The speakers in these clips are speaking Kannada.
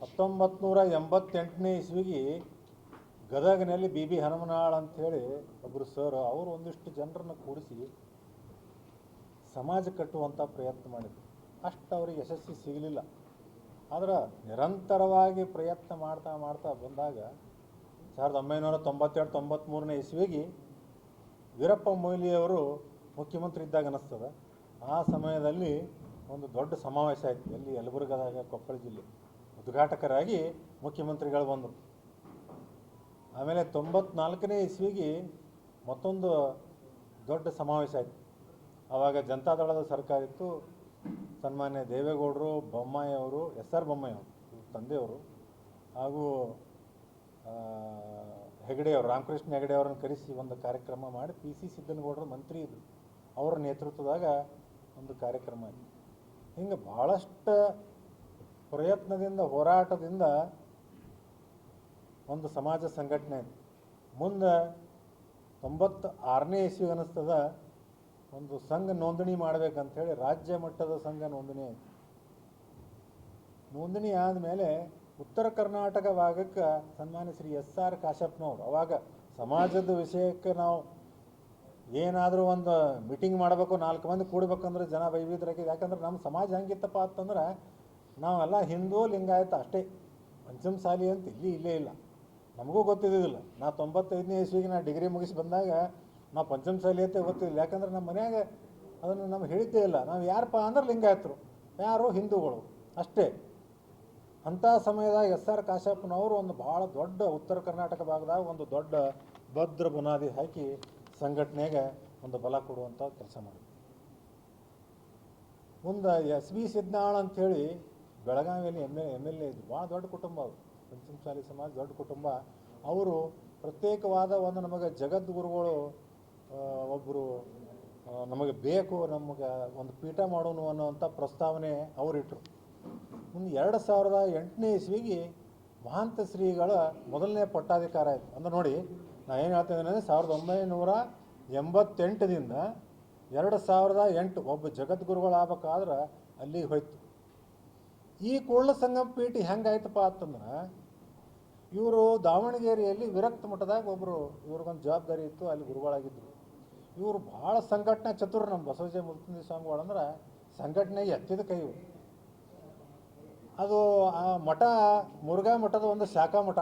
ಹತ್ತೊಂಬತ್ತು ನೂರ ಎಂಬತ್ತೆಂಟನೇ ಇಸ್ವಿಗೆ ಗದಗಿನಲ್ಲಿ ಬಿ ಬಿ ಹನುಮನಾಳ್ ಅಂಥೇಳಿ ಒಬ್ಬರು ಸರ್ ಅವರು ಒಂದಿಷ್ಟು ಜನರನ್ನು ಕೂಡಿಸಿ ಸಮಾಜ ಕಟ್ಟುವಂಥ ಪ್ರಯತ್ನ ಮಾಡಿದರು. ಅಷ್ಟು ಅವ್ರಿಗೆ ಯಶಸ್ಸು ಸಿಗಲಿಲ್ಲ. ಆದ್ರೆ ನಿರಂತರವಾಗಿ ಪ್ರಯತ್ನ ಮಾಡ್ತಾ ಮಾಡ್ತಾ ಬಂದಾಗ ಸಾವಿರದ ಒಂಬೈನೂರ ತೊಂಬತ್ತೆರಡು ತೊಂಬತ್ತ್ಮೂರನೇ ಇಸ್ವಿಗೆ ವೀರಪ್ಪ ಮೊಯ್ಲಿಯವರು ಮುಖ್ಯಮಂತ್ರಿ ಇದ್ದಾಗ ಅನ್ನಿಸ್ತದೆ. ಆ ಸಮಯದಲ್ಲಿ ಒಂದು ದೊಡ್ಡ ಸಮಾವೇಶ ಆಯಿತು. ಎಲ್ಲಿ ಯಲಬುರ್ಗದಾಗ ಕೊಪ್ಪಳ ಜಿಲ್ಲೆ. ಉದ್ಘಾಟಕರಾಗಿ ಮುಖ್ಯಮಂತ್ರಿಗಳು ಬಂದರು. ಆಮೇಲೆ ತೊಂಬತ್ನಾಲ್ಕನೇ ಇಸ್ವಿಗೆ ಮತ್ತೊಂದು ದೊಡ್ಡ ಸಮಾವೇಶ ಆಯಿತು. ಆವಾಗ ಜನತಾದಳದ ಸರ್ಕಾರ ಇತ್ತು. ಸನ್ಮಾನ್ಯ ದೇವೇಗೌಡರು, ಬೊಮ್ಮಾಯಿ ಅವರು, ಎಸ್ ಆರ್ ಬೊಮ್ಮಾಯಿ ಅವರು ಇವ್ರ ತಂದೆಯವರು ಹಾಗೂ ಹೆಗಡೆಯವರು ರಾಮಕೃಷ್ಣ ಹೆಗಡೆ ಅವರನ್ನು ಕರೆಸಿ ಒಂದು ಕಾರ್ಯಕ್ರಮ ಮಾಡಿ ಪಿ ಸಿ ಸಿದ್ದನಗೌಡರು ಮಂತ್ರಿ ಇದ್ದರು ಅವರ ನೇತೃತ್ವದಾಗ ಒಂದು ಕಾರ್ಯಕ್ರಮ ಆಯಿತು. ಹಿಂಗೆ ಭಾಳಷ್ಟು ಪ್ರಯತ್ನದಿಂದ, ಹೋರಾಟದಿಂದ ಒಂದು ಸಮಾಜ ಸಂಘಟನೆ. ಮುಂದೆ ತೊಂಬತ್ತು ಆರನೇ ಇಸ್ವಿ ಅನ್ನಿಸ್ತದ ಒಂದು ಸಂಘ ನೋಂದಣಿ ಮಾಡಬೇಕಂಥೇಳಿ ರಾಜ್ಯ ಮಟ್ಟದ ಸಂಘ ನೋಂದಣಿ ಆಯಿತು. ನೋಂದಣಿ ಆದಮೇಲೆ ಉತ್ತರ ಕರ್ನಾಟಕ ಭಾಗಕ್ಕೆ ಸನ್ಮಾನ್ಯ ಶ್ರೀ ಎಸ್ ಆರ್ ಕಾಶಪ್ಪನವ್ರು ಅವಾಗ ಸಮಾಜದ ವಿಷಯಕ್ಕೆ ನಾವು ಏನಾದರೂ ಒಂದು ಮೀಟಿಂಗ್ ಮಾಡಬೇಕು, ನಾಲ್ಕು ಮಂದಿ ಕೂಡಬೇಕಂದ್ರೆ ಜನ ವೈವಿಧ್ಯ ಯಾಕಂದ್ರೆ ನಮ್ಮ ಸಮಾಜ ಹೆಂಗಿತ್ತಪ್ಪ ಅಂತಂದ್ರೆ ನಾವೆಲ್ಲ ಹಿಂದೂ ಲಿಂಗಾಯತ ಅಷ್ಟೇ. ಪಂಚಮಸಾಲಿ ಅಂತ ಇಲ್ಲಿ ಇಲ್ಲೇ ಇಲ್ಲ. ನಮಗೂ ಗೊತ್ತಿದ್ದಿಲ್ಲ ನಾ ತೊಂಬತ್ತೈದನೇ ಇಸ್ವಿಗೆ ನಾ ಡಿಗ್ರಿ ಮುಗಿಸಿ ಬಂದಾಗ ನಾವು ಪಂಚಮಸಾಲಿ ಅಂತ ಗೊತ್ತಿಲ್ಲ ಯಾಕಂದ್ರೆ ನಮ್ಮ ಮನ್ಯಾಗ ಅದನ್ನು ನಮ್ಗೆ ಹೇಳಿದ್ದೇ ಇಲ್ಲ. ನಾವು ಯಾರಪ್ಪ ಅಂದ್ರೆ ಲಿಂಗಾಯತರು. ಯಾರು ಹಿಂದೂಗಳು. ಅಷ್ಟೇ. ಅಂಥ ಸಮಯದಾಗ ಎಸ್ ಆರ್ ಕಾಶಪ್ಪನವರು ಒಂದು ಭಾಳ ದೊಡ್ಡ ಉತ್ತರ ಕರ್ನಾಟಕ ಭಾಗದಾಗ ಒಂದು ದೊಡ್ಡ ಭದ್ರ ಬುನಾದಿ ಹಾಕಿ ಸಂಘಟನೆಗೆ ಒಂದು ಬಲ ಕೊಡುವಂಥ ಕೆಲಸ ಮಾಡಿದ್ರು. ಮುಂದೆ ಎಸ್ ಬಿ ಸಿದ್ನಾಳ್ ಅಂಥೇಳಿ ಬೆಳಗಾವಿಯಲ್ಲಿ M L M L A ಇದ್ರು. ಭಾಳ ದೊಡ್ಡ ಕುಟುಂಬ ಅವರು ಪಂಚಮಸಾಲಿ ಸಮಾಜ ದೊಡ್ಡ ಕುಟುಂಬ. ಅವರು ಪ್ರತ್ಯೇಕವಾದ ಒಂದು ನಮಗೆ ಜಗದ್ಗುರುಗಳು ಒಬ್ಬರು ನಮಗೆ ಬೇಕು, ನಮಗೆ ಒಂದು ಪೀಠ ಮಾಡೋನು ಅನ್ನೋವಂಥ ಪ್ರಸ್ತಾವನೆ ಅವರಿಟ್ಟರು ಮುಂದೆ ಎರಡು ಸಾವಿರದ ಎಂಟನೇ ಇಸ್ವಿಗೆ ಮಹಾಂತ ಶ್ರೀಗಳ ಮೊದಲನೇ ಪಟ್ಟಾಧಿಕಾರ ಆಯಿತು. ಅಂದ್ರೆ ನೋಡಿ, ನಾನು ಏನು ಹೇಳ್ತಿದ್ದೀನಿ ಅಂದರೆ ಸಾವಿರದ ಒಂಬೈನೂರ ಎಂಬತ್ತೆಂಟದಿಂದ ಎರಡು ಸಾವಿರದ ಎಂಟು ಒಬ್ಬ ಜಗದ್ಗುರುಗಳಾಗಬೇಕಾದ್ರೆ ಅಲ್ಲಿಗೆ ಹೋಯ್ತು. ಈ ಕೂಡಲ ಸಂಗಮ ಪೀಠ ಹೆಂಗಾಯ್ತಪ್ಪ ಅಂತಂದ್ರೆ, ಇವರು ದಾವಣಗೆರೆಯಲ್ಲಿ ವಿರಕ್ತ ಮಠದಾಗ ಒಬ್ಬರು ಇವ್ರಿಗೊಂದು ಜವಾಬ್ದಾರಿ ಇತ್ತು, ಅಲ್ಲಿ ಗುರುಗಳಾಗಿದ್ದರು ಇವರು ಭಾಳ ಸಂಘಟನೆ ಚತುರ ನಮ್ಮ ಬಸವಜಯ ಸ್ವಾಮಿಗಳು ಅಂದ್ರೆ, ಸಂಘಟನೆ ಎತ್ತಿದ ಕೈ ಇವರು. ಅದು ಆ ಮಠ, ಮುರುಘಾ ಮಠದ ಒಂದು ಶಾಖಾ ಮಠ.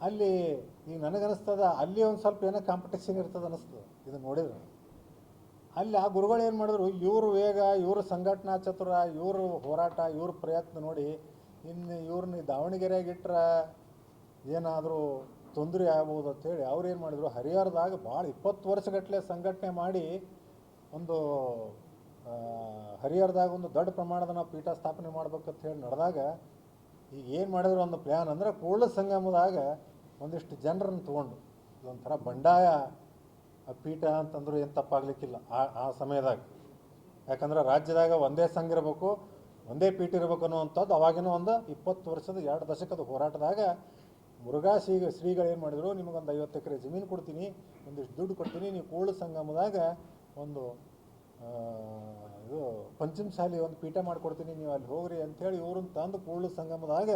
ಅಲ್ಲಿ ಈಗ ನನಗನ್ನಿಸ್ತದ ಅಲ್ಲಿ ಒಂದು ಸ್ವಲ್ಪ ಏನೋ ಕಾಂಪಿಟೇಷನ್ ಇರ್ತದೆ ಅನ್ನಿಸ್ತದೆ ಇದು ನೋಡಿದ್ರೆ? ಅಲ್ಲಿ ಆ ಗುರುಗಳು ಏನು ಮಾಡಿದ್ರು, ಇವರು ವೇಗ, ಇವರು ಸಂಘಟನಾ ಚತುರ, ಇವರು ಹೋರಾಟ, ಇವ್ರ ಪ್ರಯತ್ನ ನೋಡಿ, ಇನ್ನು ಇವ್ರನ್ನ ದಾವಣಗೆರೆಗೆ ಇಟ್ರೆ ಏನಾದರೂ ತೊಂದರೆ ಆಗ್ಬೋದು ಅಂತೇಳಿ ಅವ್ರು ಏನು ಮಾಡಿದ್ರು, ಹರಿಹರದಾಗ ಭಾಳ ಇಪ್ಪತ್ತು ವರ್ಷಗಟ್ಟಲೆ ಸಂಘಟನೆ ಮಾಡಿ ಒಂದು ಹರಿಹರದಾಗ ಒಂದು ದೊಡ್ಡ ಪ್ರಮಾಣದ ನಾವು ಪೀಠ ಸ್ಥಾಪನೆ ಮಾಡ್ಬೇಕಂತ ಹೇಳಿ ನಡೆದಾಗ ಈಗ ಏನು ಮಾಡಿದ್ರು ಒಂದು ಪ್ಲ್ಯಾನ್ ಅಂದರೆ ಕೂಡಲ ಸಂಗಮದಾಗ ಒಂದಿಷ್ಟು ಜನರನ್ನು ತೊಗೊಂಡು, ಇದೊಂಥರ ಬಂಡಾಯ ಪೀಠ ಅಂತಂದ್ರೆ ಏನು ತಪ್ಪಾಗ್ಲಿಕ್ಕಿಲ್ಲ. ಆ ಆ ಸಮಯದಾಗ. ಯಾಕಂದ್ರೆ ರಾಜ್ಯದಾಗ ಒಂದೇ ಸಂಘ ಇರಬೇಕು, ಒಂದೇ ಪೀಠ ಇರಬೇಕು ಅನ್ನುವಂಥದ್ದು ಅವಾಗಿನ ಒಂದು ಇಪ್ಪತ್ತು ವರ್ಷದ, ಎರಡು ದಶಕದ ಹೋರಾಟದಾಗ ಮುರುಘಾ ಶ್ರೀ, ಶ್ರೀಗಳು ಏನು ಮಾಡಿದ್ರು, ನಿಮಗೊಂದು ಐವತ್ತು ಎಕರೆ ಜಮೀನು ಕೊಡ್ತೀನಿ, ಒಂದಿಷ್ಟು ದುಡ್ಡು ಕೊಡ್ತೀನಿ, ನೀವು ಕೋಳು ಸಂಗಮದಾಗ ಒಂದು ಇದು ಪಂಚಮ ಶಾಲೆ ಒಂದು ಪೀಠ ಮಾಡಿಕೊಡ್ತೀನಿ, ನೀವು ಅಲ್ಲಿ ಹೋಗ್ರಿ ಅಂಥೇಳಿ ಇವ್ರನ್ನ ತಂದು ಕೂರ್ಲು ಸಂಗಮದಾಗ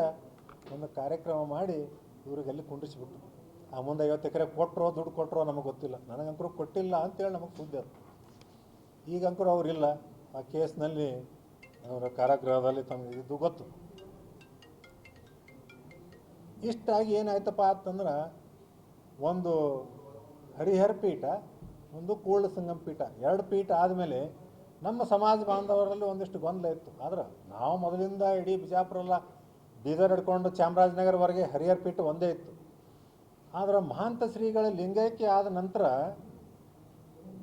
ಒಂದು ಕಾರ್ಯಕ್ರಮ ಮಾಡಿ ಇವ್ರಿಗೆ ಅಲ್ಲಿ ಕುಂಡಿಸ್ಬಿಟ್ರು ಆ ಮುಂದೆ ಐವತ್ತು ಎಕರೆ ಕೊಟ್ಟರೋ ದುಡ್ಡು ಕೊಟ್ಟರೋ ನಮಗೆ ಗೊತ್ತಿಲ್ಲ. ನನಗಂಕರು ಕೊಟ್ಟಿಲ್ಲ ಅಂತೇಳಿ ನಮಗೆ ಸುದ್ದಿ ಈಗ ಈಗಂಕರು ಅವರಿಲ್ಲ ಆ ಕೇಸ್ನಲ್ಲಿ ಅವರ ಕಾರಾಗೃಹದಲ್ಲಿ ತಮಗೆ ಇದು ಗೊತ್ತು. ಇಷ್ಟಾಗಿ ಏನಾಯ್ತಪ್ಪ ಅಂತಂದ್ರೆ ಒಂದು ಹರಿಹರ ಪೀಠ, ಒಂದು ಕೂರ್ಳ ಸಂಗಮ ಪೀಠ, ಎರಡು ಪೀಠ ಆದಮೇಲೆ ನಮ್ಮ ಸಮಾಜ ಬಾಂಧವರಲ್ಲಿ ಒಂದಿಷ್ಟು ಗೊಂದಲ ಇತ್ತು. ಆದ್ರೆ ನಾವು ಮೊದಲಿಂದ ಇಡೀ ಬಿಜಾಪುರಲ್ಲ ಬೀದರ್ ಹಿಡ್ಕೊಂಡು ಚಾಮರಾಜನಗರವರೆಗೆ ಹರಿಹರ ಪೀಠ ಒಂದೇ ಇತ್ತು. ಆದ್ರೆ ಮಹಾಂತ ಶ್ರೀಗಳ ಲಿಂಗೈಕ್ಯ ಆದ ನಂತರ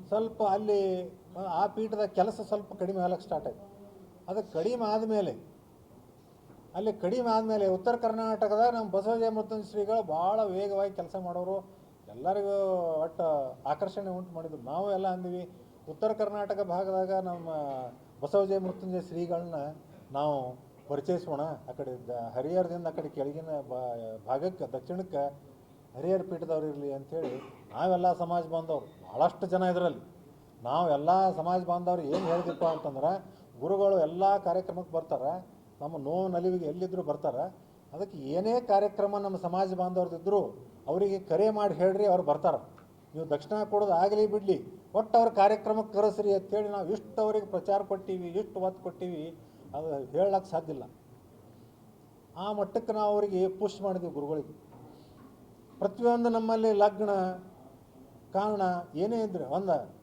ಸ್ವಲ್ಪ ಅಲ್ಲಿ ಆ ಪೀಠದ ಕೆಲಸ ಸ್ವಲ್ಪ ಕಡಿಮೆ ಆಗಲಿಕ್ಕೆ ಸ್ಟಾರ್ಟ್ ಆಯಿತು. ಅದು ಕಡಿಮೆ ಆದಮೇಲೆ, ಅಲ್ಲಿ ಕಡಿಮೆ ಆದಮೇಲೆ ಉತ್ತರ ಕರ್ನಾಟಕದಾಗ ನಮ್ಮ ಬಸವಜಯ ಮೃತ್ಯುಂಜ ಶ್ರೀಗಳು ಭಾಳ ವೇಗವಾಗಿ ಕೆಲಸ ಮಾಡೋರು. ಎಲ್ಲರಿಗೂ ಒಟ್ಟು ಆಕರ್ಷಣೆ ಉಂಟು ಮಾಡಿದ್ರು. ನಾವು ಎಲ್ಲ ಅಂದ್ವಿ, ಉತ್ತರ ಕರ್ನಾಟಕ ಭಾಗದಾಗ ನಮ್ಮ ಬಸವಜಯ ಮೃತ್ಯುಂಜಯ ಶ್ರೀಗಳನ್ನ ನಾವು ಪರಿಚಯಿಸೋಣ. ಆ ಕಡೆ ಹರಿಹರದಿಂದ ಆ ಕಡೆ ಕೆಳಗಿನ ಭಾಗಕ್ಕೆ, ದಕ್ಷಿಣಕ್ಕೆ ಹರಿಹರ ಪೀಠದವ್ರು ಇರಲಿ ಅಂಥೇಳಿ ನಾವೆಲ್ಲ ಸಮಾಜ ಬಾಂಧವ್ರು ಭಾಳಷ್ಟು ಜನ ಇದರಲ್ಲಿ. ನಾವು ಎಲ್ಲ ಸಮಾಜ ಬಾಂಧವ್ರು ಏನು ಹೇಳಿದಪ್ಪ ಅಂತಂದ್ರೆ, ಗುರುಗಳು ಎಲ್ಲ ಕಾರ್ಯಕ್ರಮಕ್ಕೆ ಬರ್ತಾರೆ, ನಮ್ಮ ನೋವು ನಲಿವಿಗೆ ಎಲ್ಲಿದ್ದರೂ ಬರ್ತಾರೆ, ಅದಕ್ಕೆ ಏನೇ ಕಾರ್ಯಕ್ರಮ ನಮ್ಮ ಸಮಾಜ ಬಾಂಧವ್ರದಿದ್ದರೂ ಅವರಿಗೆ ಕರೆ ಮಾಡಿ ಹೇಳ್ರಿ ಅವ್ರು ಬರ್ತಾರೆ. ನೀವು ದಕ್ಷಿಣ ಕೊಡೋದು ಆಗಲಿ ಬಿಡಲಿ, ಒಟ್ಟು ಅವ್ರ ಕಾರ್ಯಕ್ರಮಕ್ಕೆ ಕರೆಸ್ರಿ ಅಂತೇಳಿ ನಾವು ಇಷ್ಟು ಅವ್ರಿಗೆ ಪ್ರಚಾರ ಕೊಟ್ಟೀವಿ, ಇಷ್ಟು ಒತ್ತು ಕೊಟ್ಟೀವಿ, ಅದು ಹೇಳಕ್ಕೆ ಸಾಧ್ಯ ಇಲ್ಲ. ಆ ಮಟ್ಟಕ್ಕೆ ನಾವು ಅವರಿಗೆ ಪುಷ್ ಮಾಡಿದ್ವಿ ಗುರುಗಳಿಗೆ. ಪ್ರತಿಯೊಂದು ನಮ್ಮಲ್ಲಿ ಲಗ್ನ, ಕಾರಣ ಏನೇ ಇದ್ರೆ, ಒಂದು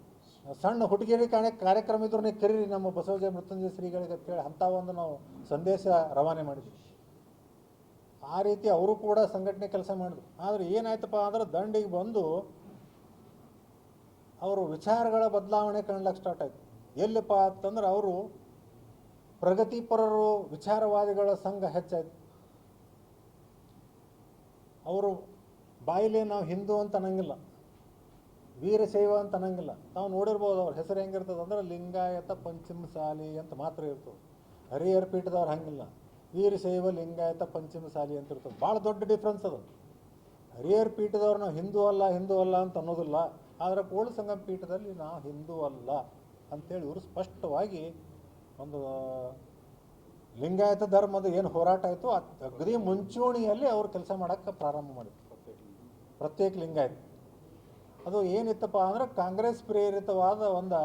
ಸಣ್ಣ ಹುಡುಗಿಯರಿಗೆ ಕಾಣೆ, ಕಾರ್ಯಕ್ರಮ ಇದ್ರು ಕರೀರಿ, ನಮ್ಮ ಬಸವಜಯ ಮೃತ್ಯುಂಜಯ ಶ್ರೀಗಳಿಗೆ ಅಂತೇಳಿ ಅಂಥ ಒಂದು ನಾವು ಸಂದೇಶ ರವಾನೆ ಮಾಡಿದ್ವಿ. ಆ ರೀತಿ ಅವರು ಕೂಡ ಸಂಘಟನೆ ಕೆಲಸ ಮಾಡಿದ್ರು. ಆದರೆ ಏನಾಯ್ತಪ್ಪ ಅಂದ್ರೆ ದಂಡಿಗೆ ಬಂದು ಅವರು ವಿಚಾರಗಳ ಬದಲಾವಣೆ ಕಾಣ್ಲಿಕ್ಕೆ ಸ್ಟಾರ್ಟ್ ಆಯ್ತು. ಎಲ್ಲಿಪ್ಪ ಅಂತಂದ್ರೆ ಅವರು ಪ್ರಗತಿಪರರು, ವಿಚಾರವಾದಿಗಳ ಸಂಘ ಹೆಚ್ಚಾಯ್ತು. ಅವರು ಬಾಯಿಲೆ ನಾವು ಹಿಂದೂ ಅಂತ ಅನ್ನಂಗಿಲ್ಲ. ವೀರಶೈವ ಅಂತ ಅನ್ನಂಗಿಲ್ಲ. ನಾವು ನೋಡಿರ್ಬೋದು ಅವ್ರ ಹೆಸರು ಹೆಂಗಿರ್ತದೆ ಅಂದ್ರೆ ಲಿಂಗಾಯತ ಪಂಚಮಸಾಲಿ ಅಂತ ಮಾತ್ರ ಇರ್ತದೆ. ಹರಿಹರ ಪೀಠದವ್ರು ಹಂಗಿಲ್ಲ. ವೀರಶೈವ ಲಿಂಗಾಯತ, ಪಂಚಮಸಾಲಿ ಅಂತ ಇರ್ತದೆ. ಭಾಳ ದೊಡ್ಡ ಡಿಫ್ರೆನ್ಸ್ ಅದು. ಹರಿಹರ ಪೀಠದವ್ರು ನಾವು ಹಿಂದೂ ಅಲ್ಲ ಹಿಂದೂ ಅಲ್ಲ ಅಂತ ಅನ್ನೋದಿಲ್ಲ. ಆದರೆ ಸಂಗಮ ಪೀಠದಲ್ಲಿ ನಾವು ಹಿಂದೂ ಅಲ್ಲ ಅಂಥೇಳಿ ಇವರು ಸ್ಪಷ್ಟವಾಗಿ ಒಂದು ಲಿಂಗಾಯತ ಧರ್ಮದ ಏನು ಹೋರಾಟ ಆಯಿತು ಅಗದಿ ಮುಂಚೂಣಿಯಲ್ಲಿ ಅವರು ಕೆಲಸ ಮಾಡೋಕ್ಕೆ ಪ್ರಾರಂಭ ಮಾಡಿದ್ರು. ಪ್ರತ್ಯೇಕ ಲಿಂಗಾಯತ್ ಅದು ಏನಿತ್ತಪ್ಪ ಅಂದ್ರೆ ಕಾಂಗ್ರೆಸ್ ಪ್ರೇರಿತವಾದ ಒಂದು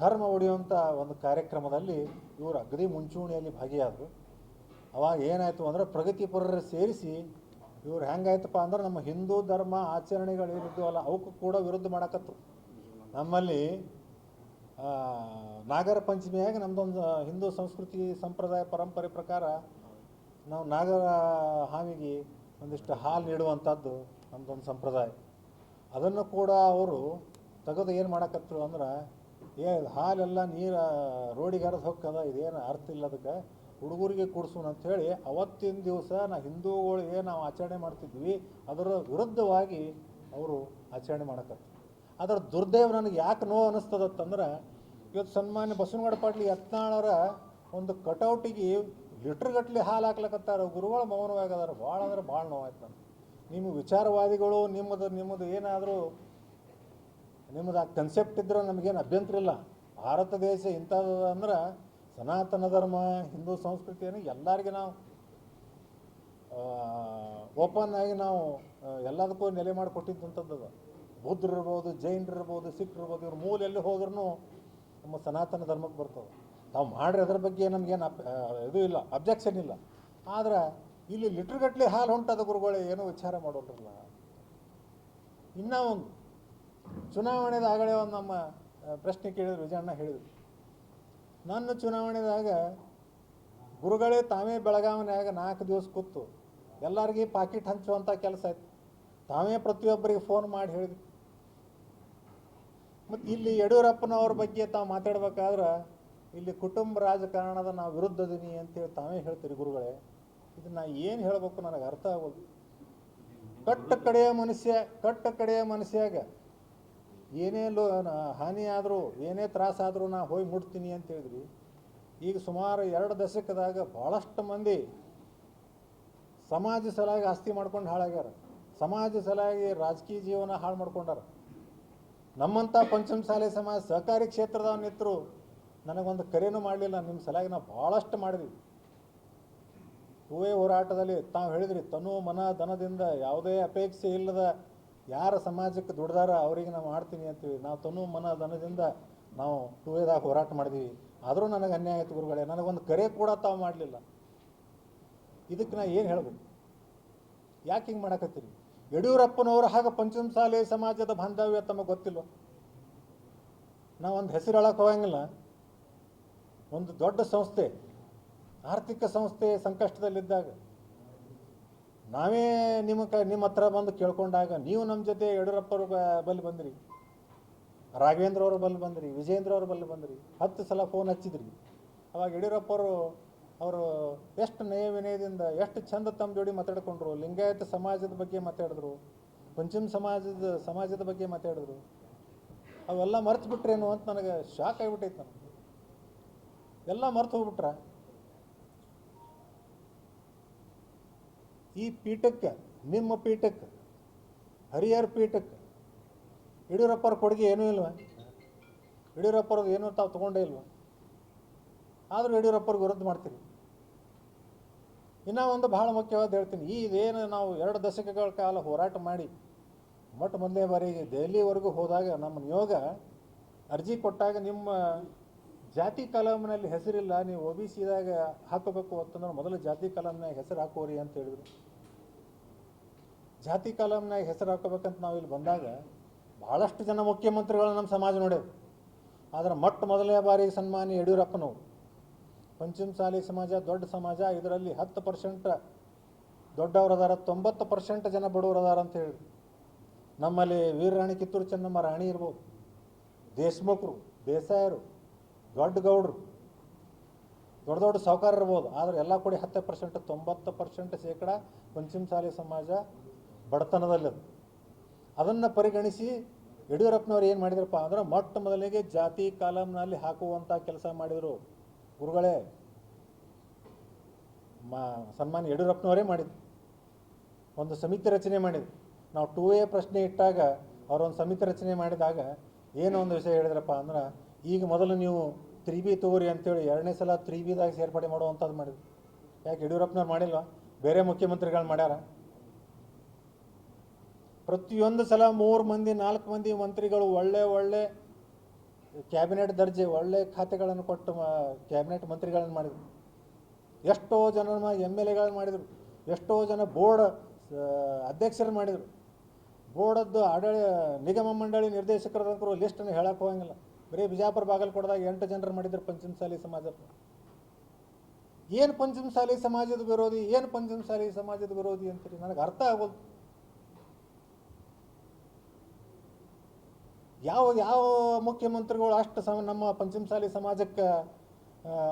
ಧರ್ಮ ಒಡೆಯುವಂಥ ಒಂದು ಕಾರ್ಯಕ್ರಮದಲ್ಲಿ ಇವರು ಅಗದಿ ಮುಂಚೂಣಿಯಲ್ಲಿ ಭಾಗಿಯಾದರು. ಅವಾಗ ಏನಾಯಿತು ಅಂದ್ರೆ ಪ್ರಗತಿಪರರು ಸೇರಿಸಿ ಇವ್ರು ಹೆಂಗಾಯ್ತಪ್ಪ ಅಂದ್ರೆ ನಮ್ಮ ಹಿಂದೂ ಧರ್ಮ ಆಚರಣೆಗಳು ಅಲ್ಲ, ಅವಕ್ಕೂ ಕೂಡ ವಿರುದ್ಧ ಮಾಡಕತ್ತು. ನಮ್ಮಲ್ಲಿ ನಾಗರ ಪಂಚಮಿಯಾಗಿ ನಮ್ಮದೊಂದು ಹಿಂದೂ ಸಂಸ್ಕೃತಿ ಸಂಪ್ರದಾಯ ಪರಂಪರೆ ಪ್ರಕಾರ ನಾವು ನಾಗರ ಹಾವಿಗೆ ಒಂದಿಷ್ಟು ಹಾಲು ನೀಡುವಂಥದ್ದು. ನಮ್ಮದೊಂದು ಸಂಪ್ರದಾಯ. ಅದನ್ನು ಕೂಡ ಅವರು ತೆಗೆದು ಏನು ಮಾಡಕತ್ರು ಅಂದ್ರೆ, ಏ, ಹಾಲೆಲ್ಲ ನೀರು ರೋಡಿಗೆ ಹರಿದು ಹೋಗ್ತದ, ಇದೇನು ಅರ್ಥ ಇಲ್ಲ ಅದಕ್ಕೆ, ಹುಡುಗರಿಗೆ ಕೊಡಿಸೋಣ ಅಂಥೇಳಿ ಅವತ್ತಿನ ದಿವಸ ನಾ ಹಿಂದೂಗಳು ಏನು ನಾವು ಆಚರಣೆ ಮಾಡ್ತಿದ್ವಿ, ಅದರ ವಿರುದ್ಧವಾಗಿ ಅವರು ಆಚರಣೆ ಮಾಡಕತ್ತರು ಅದರ ದುರ್ದೈವ ನನಗೆ ಯಾಕೆ ನೋವು ಅನ್ನಿಸ್ತದತ್ತಂದ್ರೆ ಇವತ್ತು ಸನ್ಮಾನ್ಯ ಬಸವನಗೌಡ ಪಾಟ್ಲಿ ಯತ್ನಾಳರ ಒಂದು ಕಟೌಟಿಗೆ ಲೀಟ್ರ್ಗಟ್ಲೆ ಹಾಲು ಹಾಕ್ಲಕತ್ತಾರ, ಗುರುಗಳು ಮೌನವಾಗದಾರ ಭಾಳ ಅಂದ್ರೆ ಭಾಳ ನೋವಾಯ್ತು ನನಗೆ. ನಿಮ್ಮ ವಿಚಾರವಾದಿಗಳು, ನಿಮ್ಮದು ನಿಮ್ಮದು ಏನಾದರೂ, ನಿಮ್ಮದು ಆ ಕನ್ಸೆಪ್ಟ್ ಇದ್ರೆ ನಮಗೇನು ಅಭ್ಯಂತರ ಇಲ್ಲ. ಭಾರತ ದೇಶ ಇಂಥದ್ದು ಅಂದ್ರೆ ಸನಾತನ ಧರ್ಮ, ಹಿಂದೂ ಸಂಸ್ಕೃತಿಯನ್ನು ಎಲ್ಲರಿಗೆ ನಾವು ಓಪನ್ ಆಗಿ ನಾವು ಎಲ್ಲದಕ್ಕೂ ನೆಲೆ ಮಾಡಿಕೊಟ್ಟಿದ್ದಂಥದ್ದು. ಬುದ್ಧರು ಇರ್ಬೋದು, ಜೈನರು ಇರ್ಬೋದು, ಸಿಖ್ರು ಇರ್ಬೋದು, ಇವ್ರ ಮೂಲ ಎಲ್ಲಿ ಹೋದ್ರೂ ನಮ್ಮ ಸನಾತನ ಧರ್ಮಕ್ಕೆ ಬರ್ತದೆ. ನಾವು ಮಾಡ್ರಿ ಅದ್ರ ಬಗ್ಗೆ ನಮಗೇನು ಅಪ್ ಇದು ಇಲ್ಲ ಅಬ್ಜೆಕ್ಷನ್ ಇಲ್ಲ. ಆದ್ರೆ ಇಲ್ಲಿ ಲಿಟ್ರ್ಗಟ್ಲೆ ಹಾಲು ಹೊಂಟದ ಗುರುಗಳೇ, ಏನು ವಿಚಾರ ಮಾಡೋಲ್ರಲ್ಲ. ಇನ್ನ ಒಂದು ಚುನಾವಣೆದ ಆಗಲೇ ಒಂದು ನಮ್ಮ ಪ್ರಶ್ನೆ ಕೇಳಿದ್ರು ವಿಜಯಣ್ಣ ಹೇಳಿದ್ರು. ನನ್ನ ಚುನಾವಣೆದಾಗ ಗುರುಗಳೇ ತಾವೇ ಬೆಳಗಾವಿನ್ಯಾಗ ನಾಲ್ಕು ದಿವಸ ಕೂತು ಎಲ್ಲರಿಗೆ ಪಾಕಿಟ್ ಹಂಚುವಂಥ ಕೆಲಸ ಆಯ್ತು. ತಾವೇ ಪ್ರತಿಯೊಬ್ಬರಿಗೆ ಫೋನ್ ಮಾಡಿ ಹೇಳಿದ್ರು. ಮತ್ತು ಇಲ್ಲಿ ಯಡಿಯೂರಪ್ಪನವ್ರ ಬಗ್ಗೆ ತಾವು ಮಾತಾಡ್ಬೇಕಾದ್ರೆ, ಇಲ್ಲಿ ಕುಟುಂಬ ರಾಜಕಾರಣದ ನಾವು ವಿರುದ್ಧದೀನಿ ಅಂತೇಳಿ ತಾವೇ ಹೇಳ್ತೀರಿ ಗುರುಗಳೇ. ಇದನ್ನ ಏನು ಹೇಳ್ಬೇಕು ನನಗೆ ಅರ್ಥ ಆಗೋದು. ಕಟ್ಟ ಕಡೆಯ ಮನುಷ್ಯ, ಕಟ್ಟ ಕಡೆಯ ಮನುಷ್ಯಾಗ ಏನೇ ಲೋ ಹಾನಿ ಆದರೂ, ಏನೇ ತ್ರಾಸಾದರೂ ನಾ ಹೋಗಿ ಮುಟ್ತೀನಿ ಅಂತ ಹೇಳಿದ್ರಿ ಈಗ ಸುಮಾರು ಎರಡು ದಶಕದಾಗ ಭಾಳಷ್ಟು ಮಂದಿ ಸಮಾಜ ಸಲಾಗಿ ಆಸ್ತಿ ಮಾಡ್ಕೊಂಡು ಹಾಳಾಗ್ಯಾರ. ಸಮಾಜ ಸಲಾಗಿ ರಾಜಕೀಯ ಜೀವನ ಹಾಳು ಮಾಡ್ಕೊಂಡಾರ. ನಮ್ಮಂಥ ಪಂಚಮಸಾಲೆ ಸಮಾಜ ಸಹಕಾರಿ ಕ್ಷೇತ್ರದವನ್ನಿತ್ತರು ನನಗೊಂದು ಕರೆನೂ ಮಾಡಲಿಲ್ಲ. ನಿಮ್ಮ ಸಲಾಗಿ ನಾವು ಭಾಳಷ್ಟು ಮಾಡಿದ್ವಿ. ಹೂವೇ ಹೋರಾಟದಲ್ಲಿ ತಾವು ಹೇಳಿದ್ರಿ, ತನು ಮನ ಧನದಿಂದ ಯಾವುದೇ ಅಪೇಕ್ಷೆ ಇಲ್ಲದ ಯಾರ ಸಮಾಜಕ್ಕೆ ದುಡ್ದಾರ ಅವರಿಗೆ ನಾವು ಮಾಡ್ತೀನಿ ಅಂತೀವಿ. ನಾವು ತನು ಮನ ಧನದಿಂದ ನಾವು ಹೂವೇದಾಗ ಹೋರಾಟ ಮಾಡಿದ್ವಿ. ಆದರೂ ನನಗೆ ಅನ್ಯಾಯ ಆಯಿತು ಗುರುಗಳೇ, ನನಗೊಂದು ಕರೆ ಕೂಡ ತಾವು ಮಾಡಲಿಲ್ಲ. ಇದಕ್ಕೆ ನಾ ಏನು ಹೇಳ್ಬೇಕು? ಯಾಕೆ ಹಿಂಗೆ ಮಾಡಕತ್ತೀರಿ? ಯಡಿಯೂರಪ್ಪನವರು ಹಾಗೆ ಪಂಚಮಸಾಲೆ ಸಮಾಜದ ಬಾಂಧವ್ಯ ತಮಗೆ ಗೊತ್ತಿಲ್ಲ ನಾವೊಂದು ಹೆಸರು ಹೇಳಕ್ಕೆ ಹೋಗಂಗಿಲ್ಲ. ಒಂದು ದೊಡ್ಡ ಸಂಸ್ಥೆ ಆರ್ಥಿಕ ಸಂಸ್ಥೆ ಸಂಕಷ್ಟದಲ್ಲಿದ್ದಾಗ ನಾವೇ ನಿಮ್ಮ ಕ, ನಿಮ್ಮ ಹತ್ರ ಬಂದು ಕೇಳ್ಕೊಂಡಾಗ ನೀವು ನಮ್ಮ ಜೊತೆ ಯಡಿಯೂರಪ್ಪರು ಬ- ಬಲ್ಲಿ ಬಂದ್ರಿ, ರಾಘವೇಂದ್ರ ಅವರು ಬಲ್ಲಿ ಬಂದ್ರಿ ವಿಜೇಂದ್ರ ಅವರು ಬಲ್ಲಿ ಬಂದ್ರಿ, ಹತ್ತು ಸಲ ಫೋನ್ ಹಚ್ಚಿದ್ರಿ. ಅವಾಗ ಯಡಿಯೂರಪ್ಪರು ಅವರು ಎಷ್ಟು ನಯ ವಿನಯದಿಂದ ಎಷ್ಟು ಚಂದ ತಮ್ಮ ಜೋಡಿ ಮಾತಾಡ್ಕೊಂಡ್ರು, ಲಿಂಗಾಯತ ಸಮಾಜದ ಬಗ್ಗೆ ಮಾತಾಡಿದ್ರು, ಪಂಚಮ ಸಮಾಜದ ಸಮಾಜದ ಬಗ್ಗೆ ಮಾತಾಡಿದ್ರು. ಅವೆಲ್ಲ ಮರ್ತು ಬಿಟ್ರೇನು ಅಂತ ನನಗೆ ಶಾಕ್ ಆಗಿಬಿಟ್ಟೈತೆ ಎಲ್ಲ ಮರ್ತು ಹೋಗ್ಬಿಟ್ರ? ಈ ಪೀಠಕ್ಕೆ, ನಿಮ್ಮ ಪೀಠಕ್ಕೆ, ಹರಿಹರ ಪೀಠಕ್ಕೆ, ಯಡಿಯೂರಪ್ಪರ ಕೊಡುಗೆ ಏನೂ ಇಲ್ವ? ಯಡಿಯೂರಪ್ಪರದ್ದು ಏನೂ ತಾವು ತೊಗೊಂಡೇ ಇಲ್ವ? ಆದರೂ ಯಡಿಯೂರಪ್ಪರಿಗೆ ವಿರುದ್ಧ ಮಾಡ್ತೀರಿ. ಇನ್ನೂ ಒಂದು ಭಾಳ ಮುಖ್ಯವಾದ ಹೇಳ್ತೀನಿ. ಈ ಇದೇನು ನಾವು ಎರಡು ದಶಕಗಳ ಕಾಲ ಹೋರಾಟ ಮಾಡಿ, ಮೊಟ್ಟ ಮೊದಲನೇ ಬಾರಿಗೆ ದೆಹಲಿವರೆಗೂ ಹೋದಾಗ ನಮ್ಮ ನಿಯೋಗ ಅರ್ಜಿ ಕೊಟ್ಟಾಗ ನಿಮ್ಮ ಜಾತಿ ಕಲಾಮಿನಲ್ಲಿ ಹೆಸರಿಲ್ಲ. ನೀವು ಒ ಬಿ ಸಿದಾಗ ಹಾಕೋಬೇಕು ಅಂತಂದ್ರೆ ಮೊದಲು ಜಾತಿ ಕಲಾಮ್ನಾಗ ಹೆಸರು ಹಾಕೋರಿ ಅಂತ ಹೇಳಿದ್ರು. ಜಾತಿ ಕಾಲಮ್ನಾಗ ಹೆಸರು ಹಾಕೋಬೇಕಂತ ನಾವು ಇಲ್ಲಿ ಬಂದಾಗ ಭಾಳಷ್ಟು ಜನ ಮುಖ್ಯಮಂತ್ರಿಗಳು ನಮ್ಮ ಸಮಾಜ ನೋಡೇವು. ಆದರೆ ಮೊಟ್ಟ ಮೊದಲನೇ ಬಾರಿ ಸನ್ಮಾನಿ ಯಡಿಯೂರಪ್ಪನವರು ಪಂಚಮಸಾಲಿ ಸಮಾಜ, ದೊಡ್ಡ ಸಮಾಜ, ಇದರಲ್ಲಿ ಹತ್ತು ಪರ್ಸೆಂಟ್ ದೊಡ್ಡವರದಾರ ತೊಂಬತ್ತು ಪರ್ಸೆಂಟ್ ಜನ ಬಡವರದಾರ ಅಂತ ಹೇಳಿ. ನಮ್ಮಲ್ಲಿ ವೀರರಾಣಿ ಕಿತ್ತೂರು ಚೆನ್ನಮ್ಮ ರಾಣಿ ಇರ್ಬೋದು, ದೇಶಮುಖರು ಬೇಸಾಯರು ದೊಡ್ಡ ಗೌಡ್ರು, ದೊಡ್ಡ ದೊಡ್ಡ ಸಾಹುಕಾರ ಇರ್ಬೋದು, ಆದರೆ ಎಲ್ಲ ಕೂಡಿ ಹತ್ತು ಪರ್ಸೆಂಟ್, ತೊಂಬತ್ತು ಪರ್ಸೆಂಟ್ ಶೇಕಡ ಪಂಚಮಸಾಲಿ ಸಮಾಜ ಬಡತನದಲ್ಲದು ಅದನ್ನು ಪರಿಗಣಿಸಿ ಯಡಿಯೂರಪ್ಪನವ್ರು ಏನು ಮಾಡಿದ್ರಪ್ಪ ಅಂದ್ರೆ ಮೊಟ್ಟ ಮೊದಲಿಗೆ ಜಾತಿ ಕಾಲಮ್ನಲ್ಲಿ ಹಾಕುವಂಥ ಕೆಲಸ ಮಾಡಿದರು ಗುರುಗಳೇ. ಮಾ ಸನ್ಮಾನ್ಯ ಯಡಿಯೂರಪ್ಪನವರೇ ಮಾಡಿದ್ರು. ಒಂದು ಸಮಿತಿ ರಚನೆ ಮಾಡಿದ್ರು. ನಾವು ಟೂ ಎ ಪ್ರಶ್ನೆ ಇಟ್ಟಾಗ ಅವರೊಂದು ಸಮಿತಿ ರಚನೆ ಮಾಡಿದಾಗ ಏನೋ ಒಂದು ವಿಷಯ ಹೇಳಿದ್ರಪ್ಪ ಅಂದ್ರೆ ಈಗ ಮೊದಲು ನೀವು ತ್ರೀ ಬಿ ತಗೋರಿ ಅಂತೇಳಿ ಎರಡನೇ ಸಲ ತ್ರೀ ಬಿದಾಗ ಸೇರ್ಪಡೆ ಮಾಡುವಂಥದ್ದು ಮಾಡಿದ್ರು. ಯಾಕೆ ಯಡಿಯೂರಪ್ಪನವ್ರು ಮಾಡಿಲ್ವಾ? ಬೇರೆ ಮುಖ್ಯಮಂತ್ರಿಗಳು ಮಾಡ್ಯಾರ. ಪ್ರತಿಯೊಂದು ಸಲ ಮೂರು ಮಂದಿ, ನಾಲ್ಕು ಮಂದಿ ಮಂತ್ರಿಗಳು ಒಳ್ಳೆ ಒಳ್ಳೆ ಕ್ಯಾಬಿನೆಟ್ ದರ್ಜೆ, ಒಳ್ಳೆ ಖಾತೆಗಳನ್ನು ಕೊಟ್ಟು ಕ್ಯಾಬಿನೆಟ್ ಮಂತ್ರಿಗಳನ್ನು ಮಾಡಿದರು. ಎಷ್ಟೋ ಜನ ಎಂ ಎಲ್ ಎಗಳನ್ನು ಮಾಡಿದರು. ಎಷ್ಟೋ ಜನ ಬೋರ್ಡ್ ಅಧ್ಯಕ್ಷರನ್ನು ಮಾಡಿದರು. ಬೋರ್ಡದ್ದು ಆಡಳಿ, ನಿಗಮ ಮಂಡಳಿ ನಿರ್ದೇಶಕರ ಲಿಸ್ಟನ್ನು ಹೇಳಕ್ಕೆ ಹೋಗಂಗಿಲ್ಲ. ಬರೀ ಬಿಜಾಪುರ ಬಾಗಲಕೋಟದಾಗ ಎಂಟು ಜನರು ಮಾಡಿದ್ರು ಪಂಚಮಸಾಲಿ ಸಮಾಜ. ಏನು ಪಂಚಮಸಾಲಿ ಸಮಾಜದ ವಿರೋಧಿ, ಏನು ಪಂಚಮಸಾಲಿ ಸಮಾಜದ ವಿರೋಧಿ ಅಂತೀರಿ? ನನಗೆ ಅರ್ಥ ಆಗೋದು ಯಾವ ಯಾವ ಮುಖ್ಯಮಂತ್ರಿಗಳು ಅಷ್ಟು ಸಮ, ನಮ್ಮ ಪಂಚಮಸಾಲಿ ಸಮಾಜಕ್ಕೆ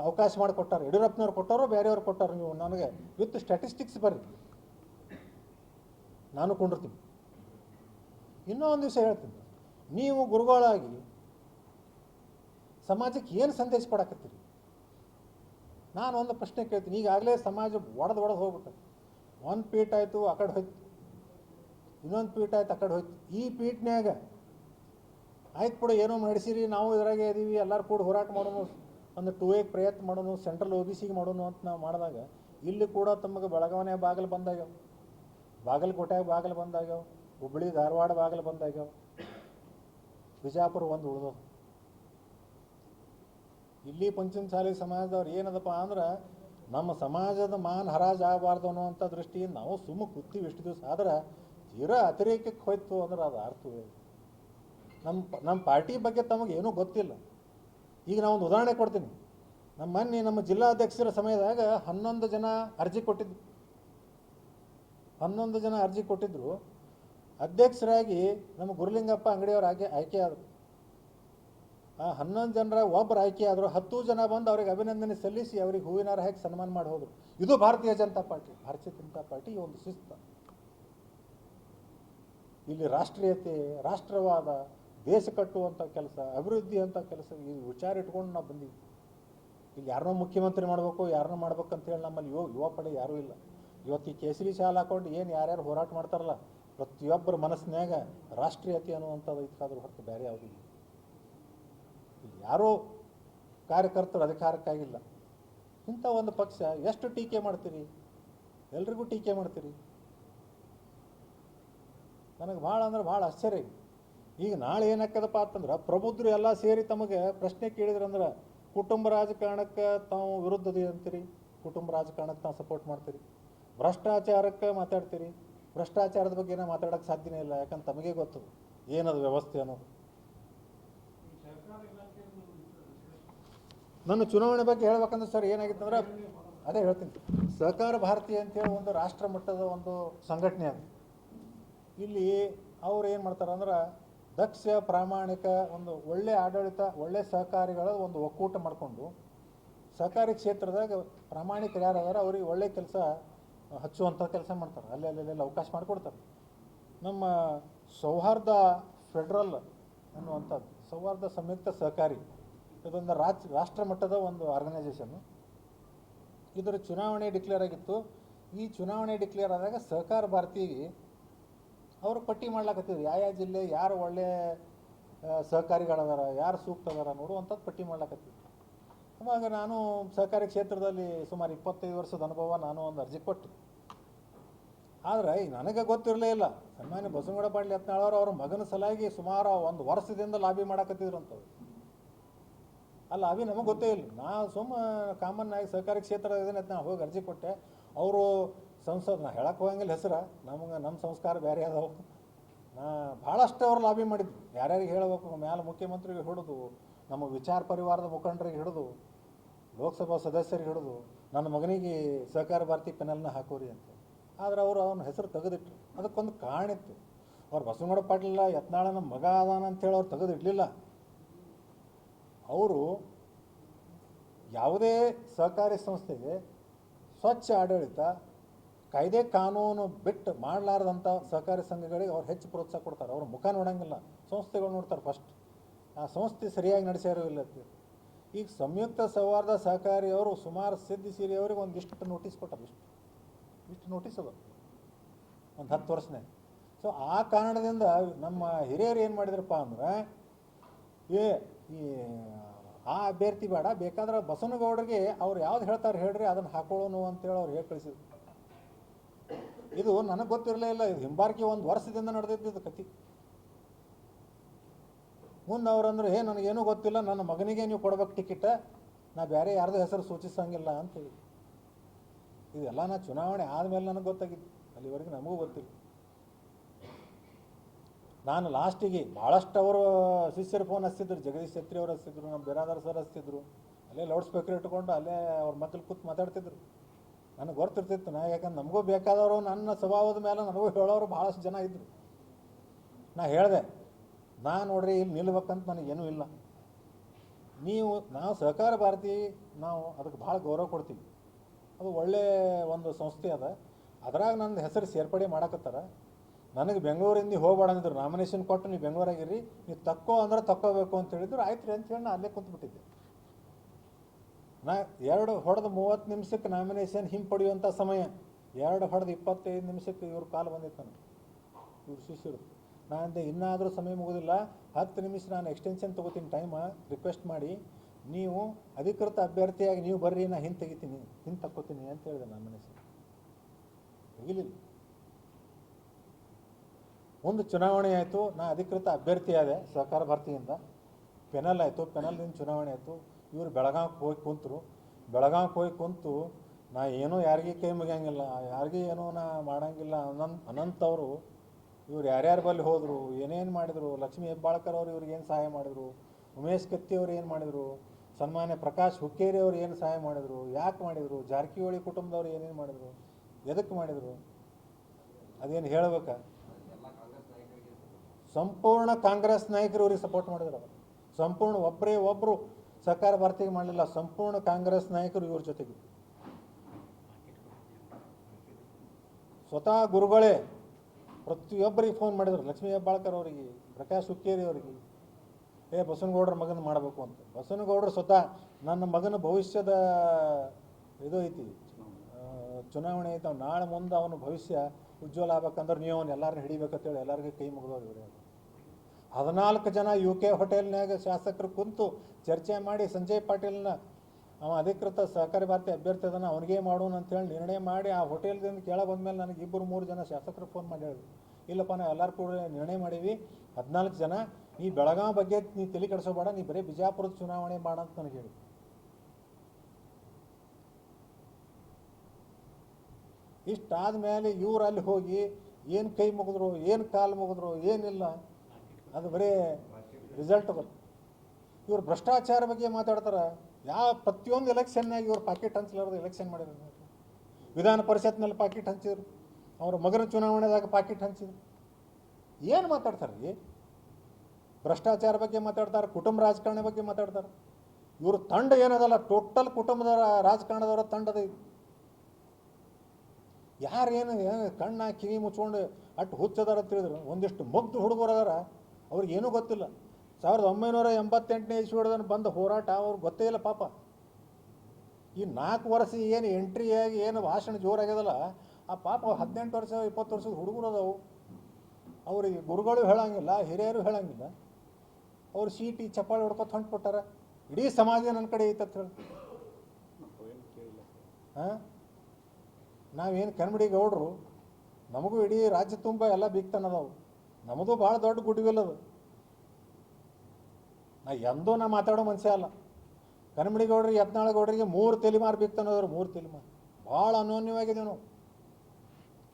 ಅವಕಾಶ ಮಾಡಿಕೊಟ್ಟಾರೆ? ಯಡಿಯೂರಪ್ಪನವ್ರು ಕೊಟ್ಟಾರೋ ಬೇರೆಯವ್ರು ಕೊಟ್ಟಾರೋ ನೀವು? ನನಗೆ ವಿತ್ ಸ್ಟ್ಯಾಟಿಸ್ಟಿಕ್ಸ್ ಬರ್ರಿ. ನಾನು ಕೊಂಡಿರ್ತೀನಿ. ಇನ್ನೂ ಒಂದು ವಿಷಯ ಹೇಳ್ತೀನಿ. ನೀವು ಗುರುಗಳಾಗಿ ಸಮಾಜಕ್ಕೆ ಏನು ಸಂದೇಶ ಕೊಡಕತ್ತೀರಿ? ನಾನು ಒಂದು ಪ್ರಶ್ನೆ ಕೇಳ್ತೀನಿ. ಈಗಾಗಲೇ ಸಮಾಜ ಒಡೆದು ಒಡೆದು ಹೋಗ್ಬಿಟ್ಟು. ಒಂದು ಪೀಠ ಆಯಿತು, ಆ ಕಡೆ ಹೋಯ್ತು. ಇನ್ನೊಂದು ಪೀಠ ಆಯ್ತು, ಆ ಕಡೆ ಹೋಯ್ತು. ಈ ಪೀಠನ್ಯಾಗ ಆಯ್ತು ಕೂಡ ಏನೋ ಮಾಡಿಸಿರಿ, ನಾವು ಇದ್ರಾಗೆ ಇದೀವಿ, ಎಲ್ಲರೂ ಕೂಡ ಹೋರಾಟ ಮಾಡೋನು ಒಂದು ಟೂ ಏಕ್ ಪ್ರಯತ್ನ ಮಾಡೋನು ಸೆಂಟ್ರಲ್ ಒ ಬಿ ಸಿಗೆ ಮಾಡೋನು ಅಂತ ನಾವು ಮಾಡಿದಾಗ, ಇಲ್ಲಿ ಕೂಡ ತಮಗೆ ಬೆಳಗಾವಣೆ ಬಾಗಿಲು ಬಂದಾಗ್ಯಾವ. ಬಾಗಲಕೋಟೆಗೆ ಬಾಗಿಲು ಬಂದಾಗ್ಯಾವ, ಹುಬ್ಬಳ್ಳಿ, ಧಾರವಾಡ ಬಾಗಿಲು ಬಂದಾಗ್ಯಾವ. ಬಿಜಾಪುರ ಒಂದು ಉಳ್ದವು. ಇಲ್ಲಿ ಪಂಚಮಸಾಲಿ ಸಮಾಜದವ್ರು ಏನದಪ್ಪ ಅಂದ್ರೆ, ನಮ್ಮ ಸಮಾಜದ ಮಾನ ಹರಾಜ್ ಆಗಬಾರ್ದು ಅನ್ನುವಂಥ ದೃಷ್ಟಿಯಿಂದ ನಾವು ಸುಮ್ಮ ಕೂತೀವಿ ಇಷ್ಟು ದಿವಸ. ಆದ್ರೆ, ತೀರಾ ಅತಿರೇಕಕ್ಕೆ ಹೋಯ್ತು ಅಂದ್ರೆ ಅದು ಇಲ್ಲ. ನಮ್ಮ ನಮ್ಮ ಪಾರ್ಟಿ ಬಗ್ಗೆ ತಮಗೆ ಏನೂ ಗೊತ್ತಿಲ್ಲ. ಈಗ ನಾವು ಒಂದು ಉದಾಹರಣೆ ಕೊಡ್ತೀನಿ. ನಮ್ಮ ಮೊನ್ನೆ ನಮ್ಮ ಜಿಲ್ಲಾಧ್ಯಕ್ಷರ ಸಮಯದಾಗ ಹನ್ನೊಂದು ಜನ ಅರ್ಜಿ ಕೊಟ್ಟಿದ್ದು ಹನ್ನೊಂದು ಜನ ಅರ್ಜಿ ಕೊಟ್ಟಿದ್ರು. ಅಧ್ಯಕ್ಷರಾಗಿ ನಮ್ಮ ಗುರುಲಿಂಗಪ್ಪ ಅಂಗಡಿಯವರು ಆಯ್ಕೆ ಆಯ್ಕೆ ಆದರು ಆ ಹನ್ನೊಂದು ಜನರ ಒಬ್ಬರು ಆಯ್ಕೆ ಆದರು ಹತ್ತು ಜನ ಬಂದು ಅವ್ರಿಗೆ ಅಭಿನಂದನೆ ಸಲ್ಲಿಸಿ ಅವ್ರಿಗೆ ಹೂವಿನಾರ ಹಾಕಿ ಸನ್ಮಾನ ಮಾಡಿ ಹೋದರು. ಇದು ಭಾರತೀಯ ಜನತಾ ಪಾರ್ಟಿ. ಭಾರತೀಯ ಜನತಾ ಪಾರ್ಟಿ ಒಂದು ಶಿಸ್ತು. ಇಲ್ಲಿ ರಾಷ್ಟ್ರೀಯತೆ, ರಾಷ್ಟ್ರವಾದ ದೇಶ ಕಟ್ಟುವಂಥ ಕೆಲಸ, ಅಭಿವೃದ್ಧಿ ಅಂತ ಕೆಲಸ ಈ ವಿಚಾರ ಇಟ್ಕೊಂಡು ನಾವು ಬಂದೀವಿ. ಇಲ್ಲಿ ಯಾರನ್ನೋ ಮುಖ್ಯಮಂತ್ರಿ ಮಾಡಬೇಕು ಯಾರನ್ನೋ ಮಾಡ್ಬೇಕು ಅಂತೇಳಿ ನಮ್ಮಲ್ಲಿ ಯುವ ಯುವ ಪಡೆ ಯಾರೂ ಇಲ್ಲ. ಇವತ್ತು ಈ ಕೇಸರಿ ಶಾಲೆ ಹಾಕೊಂಡು ಏನು ಯಾರ್ಯಾರು ಹೋರಾಟ ಮಾಡ್ತಾರಲ್ಲ, ಪ್ರತಿಯೊಬ್ಬರ ಮನಸ್ಸಿನಾಗ ರಾಷ್ಟ್ರೀಯತೆ ಅನ್ನುವಂಥದ್ದು ಇದಕ್ಕಾದ್ರೂ ಹೊರತು ಬೇರೆ ಯಾವುದಿಲ್ಲ ಯಾರೋ ಕಾರ್ಯಕರ್ತರು ಅಧಿಕಾರಕ್ಕಾಗಿಲ್ಲ. ಇಂಥ ಒಂದು ಪಕ್ಷ ಎಷ್ಟು ಟೀಕೆ ಮಾಡ್ತೀರಿ? ಎಲ್ರಿಗೂ ಟೀಕೆ ಮಾಡ್ತೀರಿ? ನನಗೆ ಭಾಳ ಅಂದ್ರೆ ಭಾಳ ಆಶ್ಚರ್ಯ. ಈಗ ನಾಳೆ ಏನಾಕ್ಕದಪ್ಪ ಅಂತಂದ್ರೆ ಪ್ರಬುದ್ಧರು ಎಲ್ಲ ಸೇರಿ ತಮಗೆ ಪ್ರಶ್ನೆ ಕೇಳಿದ್ರಂದ್ರೆ ಕುಟುಂಬ ರಾಜಕಾರಣಕ್ಕೆ ತಾವು ವಿರುದ್ಧದಿ ಅಂತೀರಿ? ಕುಟುಂಬ ರಾಜಕಾರಣಕ್ಕೆ ತಾವು ಸಪೋರ್ಟ್ ಮಾಡ್ತೀರಿ? ಭ್ರಷ್ಟಾಚಾರಕ್ಕೆ ಮಾತಾಡ್ತೀರಿ? ಭ್ರಷ್ಟಾಚಾರದ ಬಗ್ಗೆ ಏನೋ ಮಾತಾಡೋಕ್ಕೆ ಸಾಧ್ಯನೇ ಇಲ್ಲ ಯಾಕಂದ್ರೆ ತಮಗೆ ಗೊತ್ತು. ಏನದು ವ್ಯವಸ್ಥೆ ಅನ್ನೋದು? ನನ್ನ ಚುನಾವಣೆ ಬಗ್ಗೆ ಹೇಳ್ಬೇಕಂದ್ರೆ ಸರ್ ಏನಾಗಿತ್ತು ಅಂದ್ರೆ ಅದೇ ಹೇಳ್ತೀನಿ. ಸಹಕಾರ ಭಾರತಿ ಅಂತೇಳಿ ಒಂದು ರಾಷ್ಟ್ರ ಮಟ್ಟದ ಒಂದು ಸಂಘಟನೆ ಅದು. ಇಲ್ಲಿ ಅವ್ರು ಏನು ಮಾಡ್ತಾರೆ ಅಂದ್ರೆ ದಕ್ಷ ಪ್ರಾಮಾಣಿಕ ಒಂದು ಒಳ್ಳೆ ಆಡಳಿತ, ಒಳ್ಳೆ ಸಹಕಾರಿಗಳ ಒಂದು ಒಕ್ಕೂಟ ಮಾಡಿಕೊಂಡು ಸಹಕಾರಿ ಕ್ಷೇತ್ರದಾಗ ಪ್ರಾಮಾಣಿಕರು ಯಾರು ಅವ್ರಿಗೆ ಒಳ್ಳೆ ಕೆಲಸ ಹಚ್ಚುವಂಥ ಕೆಲಸ ಮಾಡ್ತಾರೆ. ಅಲ್ಲಿ ಅಲ್ಲೆಲ್ಲ ಅವಕಾಶ ಮಾಡಿಕೊಡ್ತಾರೆ. ನಮ್ಮ ಸೌಹಾರ್ದ ಫೆಡ್ರಲ್ ಅನ್ನುವಂಥದ್ದು, ಸೌಹಾರ್ದ ಸಂಯುಕ್ತ ಸಹಕಾರಿ, ಇದೊಂದು ರಾಜ್, ರಾಷ್ಟ್ರ ಮಟ್ಟದ ಒಂದು ಆರ್ಗನೈಸೇಷನ್ನು ಇದರ ಚುನಾವಣೆ ಡಿಕ್ಲೇರ್ ಆಗಿತ್ತು. ಈ ಚುನಾವಣೆ ಡಿಕ್ಲೇರ್ ಆದಾಗ ಸಹಕಾರ ಭಾರತಿಗೆ ಅವರು ಪಟ್ಟಿ ಮಾಡ್ಲಾಕತ್ತಿದ್ರು. ಯಾವ ಯಾವ ಜಿಲ್ಲೆ, ಯಾರು ಒಳ್ಳೆ ಸಹಕಾರಿಗಳದಾರ, ಯಾರು ಸೂಕ್ತ ಅದಾರ ನೋಡುವಂಥದ್ದು ಪಟ್ಟಿ ಮಾಡ್ಲಾಕತ್ತಿದ್ರು. ಅವಾಗ ನಾನು ಸಹಕಾರಿ ಕ್ಷೇತ್ರದಲ್ಲಿ ಸುಮಾರು ಇಪ್ಪತ್ತೈದು ವರ್ಷದ ಅನುಭವ ನಾನು ಒಂದು ಅರ್ಜಿ ಕೊಟ್ಟೆ. ಆದರೆ ನನಗೆ ಗೊತ್ತಿರಲೇ ಇಲ್ಲ. ಸನ್ಮಾನ್ಯ ಬಸವನಗೌಡ ಪಾಂಡ್ಲಿ ಯತ್ನಾಳವ್ರು ಅವ್ರ ಮಗನ ಸಲಾಗಿ ಸುಮಾರು ಒಂದು ವರ್ಷದಿಂದ ಲಾಬಿ ಮಾಡಾಕತ್ತಿದ್ರು ಅಂತವ್ರು ಆ ಲಾಬಿ ನಮಗೆ ಗೊತ್ತೇ ಇಲ್ಲ. ನಾ ಸುಮ್ಮ ಕಾಮನ್ ಆಗಿ ಸಹಕಾರಿ ಕ್ಷೇತ್ರ ಇದನ್ನ ಹೋಗಿ ಅರ್ಜಿ ಕೊಟ್ಟೆ. ಅವರು ಸಂಸದ್ ನಾ ಹೇಳಕ್ಕೆ ಹೋಗಂಗಿಲ್ಲ ಹೆಸರು, ನಮಗೆ ನಮ್ಮ ಸಂಸ್ಕಾರ ಬೇರೆ ಅದಾವು. ನಾ ಭಾಳಷ್ಟು ಅವ್ರು ಲಾಬಿ ಮಾಡಿದ್ರು ಯಾರ್ಯಾರಿಗೆ ಹೇಳಬೇಕು, ಮ್ಯಾಲ ಮುಖ್ಯಮಂತ್ರಿಗೆ ಹಿಡಿದು, ನಮ್ಮ ವಿಚಾರ ಪರಿವಾರದ ಮುಖಂಡರಿಗೆ ಹಿಡಿದು, ಲೋಕಸಭಾ ಸದಸ್ಯರಿಗೆ ಹಿಡಿದು, ನನ್ನ ಮಗನಿಗೆ ಸಹಕಾರ ಭಾರತಿ ಪೆನಲ್ನ ಹಾಕೋರಿ ಅಂತ. ಆದ್ರೆ ಅವರು ಅವನ ಹೆಸರು ತೆಗೆದಿಟ್ರು. ಅದಕ್ಕೊಂದು ಕಾರಣ ಇತ್ತು. ಅವ್ರು ಬಸವನಗೌಡ ಪಾಟೀಲ ಯತ್ನಾಳನ ಮಗ ಅದಾನ ಅಂತೇಳಿ ಅವ್ರು ತೆಗೆದಿಡ್ಲಿಲ್ಲ. ಅವರು ಯಾವುದೇ ಸಹಕಾರಿ ಸಂಸ್ಥೆಗೆ ಸ್ವಚ್ಛ ಆಡಳಿತ ಕಾಯ್ದೆ ಕಾನೂನು ಬಿಟ್ಟು ಮಾಡಲಾರ್ದಂಥ ಸಹಕಾರಿ ಸಂಘಗಳಿಗೆ ಅವ್ರು ಹೆಚ್ಚು ಪ್ರೋತ್ಸಾಹ ಕೊಡ್ತಾರೆ. ಅವ್ರ ಮುಖ ನೋಡೋಂಗಿಲ್ಲ. ಸಂಸ್ಥೆಗಳು ನೋಡ್ತಾರೆ ಫಸ್ಟ್. ಆ ಸಂಸ್ಥೆ ಸರಿಯಾಗಿ ನಡೆಸ್ಯಾರೋ ಇಲ್ಲ ಈಗ ಸಂಯುಕ್ತ ಸೌಹಾರ್ದ ಸಹಕಾರಿ ಅವರು ಸುಮಾರು ಸಿದ್ಧಿ ಸೀರಿ ಅವ್ರಿಗೆ ಒಂದಿಷ್ಟು ನೋಟಿಸ್ ಕೊಟ್ಟಾರೆ. ಇಷ್ಟು. ಇಷ್ಟು ನೋಟಿಸ್ ಅದು. ಒಂದು ಹತ್ತು ವರ್ಷನೇ ಸೊ ಆ ಕಾರಣದಿಂದ ನಮ್ಮ ಹಿರಿಯರು ಏನು ಮಾಡಿದ್ರಪ್ಪ ಅಂದ್ರೆ, ಏ, ಈ, ಆ ಅಭ್ಯರ್ಥಿ ಬೇಡ. ಬೇಕಾದ್ರೆ ಬಸವನಗೌಡರಿಗೆ ಅವ್ರು ಯಾವ್ದು ಹೇಳ್ತಾರೆ ಹೇಳ್ರಿ, ಅದನ್ನು ಹಾಕೊಳ್ಳೋನು ಅಂತೇಳಿ ಅವ್ರು ಹೇಳಿ ಕಳಿಸಿದ್ರು. ಇದು ನನಗೆ ಗೊತ್ತಿರಲೇ ಇಲ್ಲ ಹಿಂಬಾರಿಕೆ ಒಂದು ವರ್ಷದಿಂದ ನಡೆದಿದ್ದು ಕತಿ ಮುಂದೆ ಅವ್ರಂದ್ರೆ ಏ ನನಗೇನೂ ಗೊತ್ತಿಲ್ಲ, ನನ್ನ ಮಗನಿಗೆ ನೀವು ಕೊಡ್ಬೇಕು ಟಿಕೆಟ ನಾ ಬೇರೆ ಯಾರ್ದು ಹೆಸರು ಸೂಚಿಸಂಗಿಲ್ಲ ಅಂತೇಳಿ ಇದೆಲ್ಲ ನಾ ಚುನಾವಣೆ ಆದಮೇಲೆ ನನಗೆ ಗೊತ್ತಾಗಿತ್ತು ಅಲ್ಲಿವರೆಗೆ ನಮಗೂ ಗೊತ್ತಿಲ್ಲ. ನಾನು ಲಾಸ್ಟಿಗೆ ಭಾಳಷ್ಟು ಅವರು ಶಿಷ್ಯರು ಫೋನ್ ಹಚ್ತಿದ್ರು ಜಗದೀಶ್ ಛತ್ರಿ ಅವರು ಹಚ್ತಿದ್ರು ನಮ್ಮ ಬಿರಾದಾರ್ ಸರ್ ಹಚ್ತಿದ್ರು ಅಲ್ಲೇ ಲೌಡ್ ಸ್ಪೀಕರ್ ಇಟ್ಕೊಂಡು ಅಲ್ಲೇ ಅವ್ರ ಮಕ್ಕಳು ಕೂತ್ ಮಾತಾಡ್ತಿದ್ರು. ನನಗೆ ಗೊತ್ತಿರ್ತಿತ್ತು, ನಾ ಯಾಕಂದ್ರೆ ನಮಗೂ ಬೇಕಾದವರು, ನನ್ನ ಸ್ವಭಾವದ ಮೇಲೆ ನನಗೂ ಹೇಳೋರು ಭಾಳಷ್ಟು ಜನ ಇದ್ದರು ನಾ ಹೇಳಿದೆ, ನಾ ನೋಡ್ರಿ ಇಲ್ಲಿ ನಿಲ್ಬೇಕಂತ ನನಗೇನೂ ಇಲ್ಲ. ನೀವು, ನಾವು ಸಹಕಾರ ಭಾರತಿ, ನಾವು ಅದಕ್ಕೆ ಭಾಳ ಗೌರವ ಕೊಡ್ತೀವಿ. ಅದು ಒಳ್ಳೆಯ ಒಂದು ಸಂಸ್ಥೆ ಅದ. ಅದ್ರಾಗ ನನ್ನ ಹೆಸರು ಸೇರ್ಪಡೆ ಮಾಡಕತ್ತಾರ. ನನಗೆ ಬೆಂಗಳೂರಿಂದ ಹೋಗ್ಬೇಡ ಅಂದಿದ್ರು, ನಾಮಿನೇಷನ್ ಕೊಟ್ಟು ನೀವು ಬೆಂಗಳೂರಾಗಿರಿ ನೀವು ತಕ್ಕೋ ಅಂದ್ರೆ ತಕ್ಕೋಬೇಕು ಅಂತ ಹೇಳಿದ್ರು ಆಯ್ತು ರೀ ಅಂತ ಹೇಳಿ ನಾನು ಅಲ್ಲೇ ಕುಂತ್ಬಿಟ್ಟಿದ್ದೆ. ನಾ ಎರಡು ಹೊಡೆದು ಮೂವತ್ತು ನಿಮಿಷಕ್ಕೆ ನಾಮಿನೇಷನ್ ಹಿಂಪಡೆಯುವಂಥ ಸಮಯ. ಎರಡು ಹೊಡೆದು ಇಪ್ಪತ್ತೈದು ನಿಮಿಷಕ್ಕೆ ಇವ್ರ ಕಾಲು ಬಂದಿತ್ತು ನನಗೆ. ಇವ್ರ ಶಿಷ್ಯರು. ನಾನು ಇನ್ನಾದರೂ ಸಮಯ ಮುಗೋದಿಲ್ಲ, ಹತ್ತು ನಿಮಿಷ ನಾನು ಎಕ್ಸ್ಟೆನ್ಷನ್ ತೊಗೋತೀನಿ ಟೈಮ ರಿಕ್ವೆಸ್ಟ್ ಮಾಡಿ. ನೀವು ಅಧಿಕೃತ ಅಭ್ಯರ್ಥಿಯಾಗಿ ನೀವು ಬರ್ರಿ, ನಾ ಹಿಂದೆ ತೆಗಿತೀನಿ ಹಿಂದೆ ತಕ್ಕೋತೀನಿ ಅಂತ ಹೇಳಿದೆ ನಾಮಿನೇಷನ್ ತೆಗಿಲಿಲ್ಲ. ಒಂದು ಚುನಾವಣೆ ಆಯಿತು, ನಾ ಅಧಿಕೃತ ಅಭ್ಯರ್ಥಿ ಆದೆ ಸಹಕಾರ ಭಾರತಿಯಿಂದ. ಪೆನಲ್ ಆಯಿತು ಪೆನಲ್ದಿಂದ ಚುನಾವಣೆ ಆಯಿತು. ಇವರು ಬೆಳಗಾವಿಗೆ ಹೋಗಿ ಕುಂತರು. ಬೆಳಗಾವಿಗೆ ಹೋಗಿ ಕುಂತು ನಾ ಏನೂ ಯಾರಿಗೆ ಕೈ ಮುಗಿಯಂಗಿಲ್ಲ. ಯಾರಿಗೆ ಏನೂ ನಾ ಮಾಡಂಗಿಲ್ಲ. ಅನಂತ ಅನಂತವರು ಇವ್ರು ಯಾರ್ಯಾರ ಬಲ್ಲಿ ಹೋದರು, ಏನೇನು ಮಾಡಿದರು, ಲಕ್ಷ್ಮೀ ಹೆಬ್ಬಾಳ್ಕರ್ ಅವರು ಇವ್ರಿಗೆ ಏನು ಸಹಾಯ ಮಾಡಿದರು, ಉಮೇಶ್ ಕತ್ತಿ ಅವರು ಏನು ಮಾಡಿದರು, ಸನ್ಮಾನ್ಯ ಪ್ರಕಾಶ್ ಹುಕ್ಕೇರಿ ಅವ್ರು ಏನು ಸಹಾಯ ಮಾಡಿದರು, ಯಾಕೆ ಮಾಡಿದರು, ಜಾರಕಿಹೊಳಿ ಕುಟುಂಬದವ್ರು ಏನೇನು ಮಾಡಿದರು ಎದಕ್ಕೆ ಮಾಡಿದರು? ಅದೇನು ಹೇಳಬೇಕ? ಸಂಪೂರ್ಣ ಕಾಂಗ್ರೆಸ್ ನಾಯಕರು ಇವ್ರಿಗೆ ಸಪೋರ್ಟ್ ಮಾಡಿದ್ರು ಸಂಪೂರ್ಣ ಒಬ್ಬರೇ ಒಬ್ಬರು ಸರ್ಕಾರ ಭಾರತಿಗೆ ಮಾಡಲಿಲ್ಲ. ಸಂಪೂರ್ಣ ಕಾಂಗ್ರೆಸ್ ನಾಯಕರು ಇವ್ರ ಜೊತೆಗೆ. ಸ್ವತಃ ಗುರುಗಳೇ, ಪ್ರತಿಯೊಬ್ಬರಿಗೆ ಫೋನ್ ಮಾಡಿದ್ರು. ಲಕ್ಷ್ಮೀ ಹೆಬ್ಬಾಳ್ಕರ್ ಅವರಿಗೆ, ಪ್ರಕಾಶ್ ಹುಕ್ಕೇರಿ ಅವರಿಗೆ, ಏ ಬಸವನಗೌಡರ ಮಗನ ಮಾಡಬೇಕು ಅಂತ. ಬಸವನಗೌಡರು ಸ್ವತಃ ನನ್ನ ಮಗನ ಭವಿಷ್ಯದ ಇದು ಐತಿ. ಚುನಾವಣೆ ಐತಿ. ನಾಳೆ ಮುಂದೆ ಅವನ ಭವಿಷ್ಯ ಉಜ್ವಲ ಆಗ್ಬೇಕಂದ್ರೆ ನೀವು ಅವ್ನು ಎಲ್ಲರನ್ನ ಹಿಡಿಬೇಕಂತೇಳಿ ಎಲ್ಲರಿಗೂ ಕೈ ಮುಗಿದವ್ರು ಇವರೇ. ಹದಿನಾಲ್ಕು ಜನ ಯು ಕೆ ಹೋಟೆಲ್ನಾಗ ಶಾಸಕರು ಕುಂತು ಚರ್ಚೆ ಮಾಡಿ ಸಂಜಯ್ ಪಾಟೀಲ್ನ ಅವ ಅಧಿಕೃತ ಸಹಕಾರಿ ಭಾರತಿ ಅಭ್ಯರ್ಥಿ ಅದನ್ನು ಅವನಿಗೆ ಮಾಡೋಣ ಅಂತೇಳಿ ನಿರ್ಣಯ ಮಾಡಿ ಆ ಹೋಟೆಲ್ದಿಂದ ಕೇಳ ಬಂದಮೇಲೆ ನನಗೆ ಇಬ್ಬರು ಮೂರು ಜನ ಶಾಸಕರು ಫೋನ್ ಮಾಡಿ ಹೇಳಿದ್ರು ಇಲ್ಲಪ್ಪ, ನಾವು ಎಲ್ಲರೂ ಕೂಡ ನಿರ್ಣಯ ಮಾಡೀವಿ. ಹದಿನಾಲ್ಕು ಜನ ನೀ ಬೆಳಗಾವಿ ಬಗ್ಗೆ ನೀ ತಲೆ ಕೆಡಿಸೋಬೇಡ, ನೀ ಬರೀ ಬಿಜಾಪುರದ ಚುನಾವಣೆ ಮಾಡ ಅಂತ ನನಗೆ ಹೇಳಿ. ಇಷ್ಟಾದ ಮೇಲೆ ಇವ್ರು ಅಲ್ಲಿ ಹೋಗಿ ಏನು ಕೈ ಮುಗಿದ್ರು, ಏನು ಕಾಲು ಮುಗಿದ್ರು, ಏನಿಲ್ಲ. ಅದು ಬರೀ ರಿಸಲ್ಟ್ ಬರ್ತದೆ ಇವ್ರು ಭ್ರಷ್ಟಾಚಾರ ಬಗ್ಗೆ ಮಾತಾಡ್ತಾರೆ. ಯಾವ ಪ್ರತಿಯೊಂದು ಎಲೆಕ್ಷನ್ನಾಗಿ ಇವ್ರು ಪಾಕೆಟ್ ಹಂಚಲಾರ್ದು ಎಲೆಕ್ಷನ್ ಮಾಡಿದ್ರು ವಿಧಾನ ಪರಿಷತ್ನಲ್ಲಿ ಪಾಕೆಟ್ ಹಂಚಿದ್ರು. ಅವ್ರ ಮಗನ ಚುನಾವಣೆದಾಗ ಪಾಕೆಟ್ ಹಂಚಿದ್ರು. ಏನು ಮಾತಾಡ್ತಾರೆ ರೀ? ಭ್ರಷ್ಟಾಚಾರ ಬಗ್ಗೆ ಮಾತಾಡ್ತಾರೆ, ಕುಟುಂಬ ರಾಜಕಾರಣ ಬಗ್ಗೆ ಮಾತಾಡ್ತಾರೆ. ಇವ್ರ ತಂಡ ಏನದಲ್ಲ ಟೋಟಲ್ ಕುಟುಂಬದ ರಾಜಕಾರಣದವರ ತಂಡದ ಇದು. ಯಾರೇನು ಏನು ಕಣ್ಣ ಕಿವಿ ಮುಚ್ಕೊಂಡು ಅಟ್ಟು ಹುಚ್ಚದಾರ ತಿಳಿದ್ರು ಒಂದಿಷ್ಟು ಮುಗ್ಧ ಹುಡುಗರು ಅದಾರ. ಅವ್ರಿಗೆ ಏನೂ ಗೊತ್ತಿಲ್ಲ. ಸಾವಿರದ ಒಂಬೈನೂರ ಎಂಬತ್ತೆಂಟನೇ ಇಸ್ವಿಡ್ದನ್ನು ಬಂದ ಹೋರಾಟ ಅವ್ರಿಗೆ ಗೊತ್ತೇ ಇಲ್ಲ ಪಾಪ. ಈ ನಾಲ್ಕು ವರ್ಷ ಏನು ಎಂಟ್ರಿ ಆಗಿ ಏನು ಭಾಷಣ ಜೋರಾಗ್ಯದಲ್ಲ, ಆ ಪಾಪ ಹದಿನೆಂಟು ವರ್ಷ, ಇಪ್ಪತ್ತು ವರ್ಷದ ಹುಡುಗರು ಅದಾವು. ಅವ್ರಿಗೆ ಗುರುಗಳು ಹೇಳಂಗಿಲ್ಲ, ಹಿರಿಯರು ಹೇಳಂಗಿಲ್ಲ. ಅವ್ರು ಸೀಟಿ, ಚಪ್ಪಾಳೆ ಹೊಡ್ಕೊತ ಹೊಂಟ್ಬಿಟ್ಟಾರ ಇಡೀ ಸಮಾಜ ನನ್ನ ಕಡೆ ಐತೆ ಅಂತ ಹೇಳಿ. ಹಾಂ? ನಾವೇನು ಕನ್ನಡಿ ಗೌಡ್ರು, ನಮಗೂ ಇಡೀ ರಾಜ್ಯ ತುಂಬ ಎಲ್ಲ ಬೀಗ್ತಾನ ಅದಾವು. ನಮ್ಮದು ಭಾಳ ದೊಡ್ಡ ಗುಡ್ವಿಲ್ ಅದು. ನಾ ಎಂದೂ ನಾ ಮಾತಾಡೋ ಮನುಷ್ಯ ಅಲ್ಲ. ಕನ್ನಡಿ ಗೌಡ್ರಿಗೆ ಯತ್ನಾಳ ಗೌಡ್ರಿಗೆ ಮೂರು ತಲೆಮಾರು ಬೀಗ್ತಾನದ್ರು ಮೂರು ತಲೆಮಾರು. ಭಾಳ ಅನ್ಯೋನ್ಯವಾಗಿದ್ದೀವಿ ನಾವು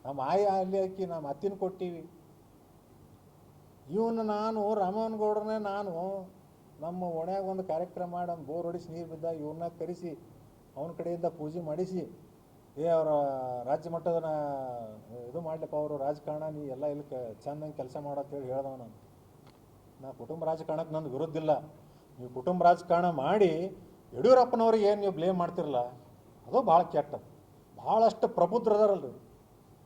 ನಮ್ಮ ಆಯ ಅಲ್ಲಿ ಹಾಕಿ ನಮ್ಮ ಅತ್ತಿನ ಕೊಟ್ಟೀವಿ. ಇವನು ನಾನು, ರಾಮನ್ ಗೌಡ್ರನ್ನೇ ನಾನು ನಮ್ಮ ಒಣ್ಯಾಗ ಒಂದು ಕಾರ್ಯಕ್ರಮ ಮಾಡಿ ಬೋರ್ ಹೊಡಿಸಿ ನೀರು ಬಿದ್ದಾಗ ಇವನ್ನ ಕರೆಸಿ, ಅವನ ಕಡೆಯಿಂದ ಪೂಜೆ ಮಾಡಿಸಿ ಏ, ಅವರ ರಾಜ್ಯ ಮಟ್ಟದ ಇದು ಮಾಡ್ಲಿಪ್ಪ, ಅವರು ರಾಜಕಾರಣ, ನೀ ಎಲ್ಲ ಇಲ್ಲಿ ಚೆಂದಂಗೆ ಕೆಲಸ ಹೇಳಿ ಹೇಳ್ದವ ನಾನು. ನಾ ಕುಟುಂಬ ರಾಜಕಾರಣಕ್ಕೆ ನಂದು ವಿರುದ್ಧ ಇಲ್ಲ. ನೀವು ಕುಟುಂಬ ರಾಜಕಾರಣ ಮಾಡಿ, ಯಡಿಯೂರಪ್ಪನವ್ರಿಗೆ ಏನು ನೀವು ಬ್ಲೇಮ್ ಮಾಡ್ತಿರಲ್ಲ ಅದು ಭಾಳ ಕೆಟ್ಟ. ಭಾಳಷ್ಟು ಪ್ರಬುದ್ಧರದಾರಲ್ರಿ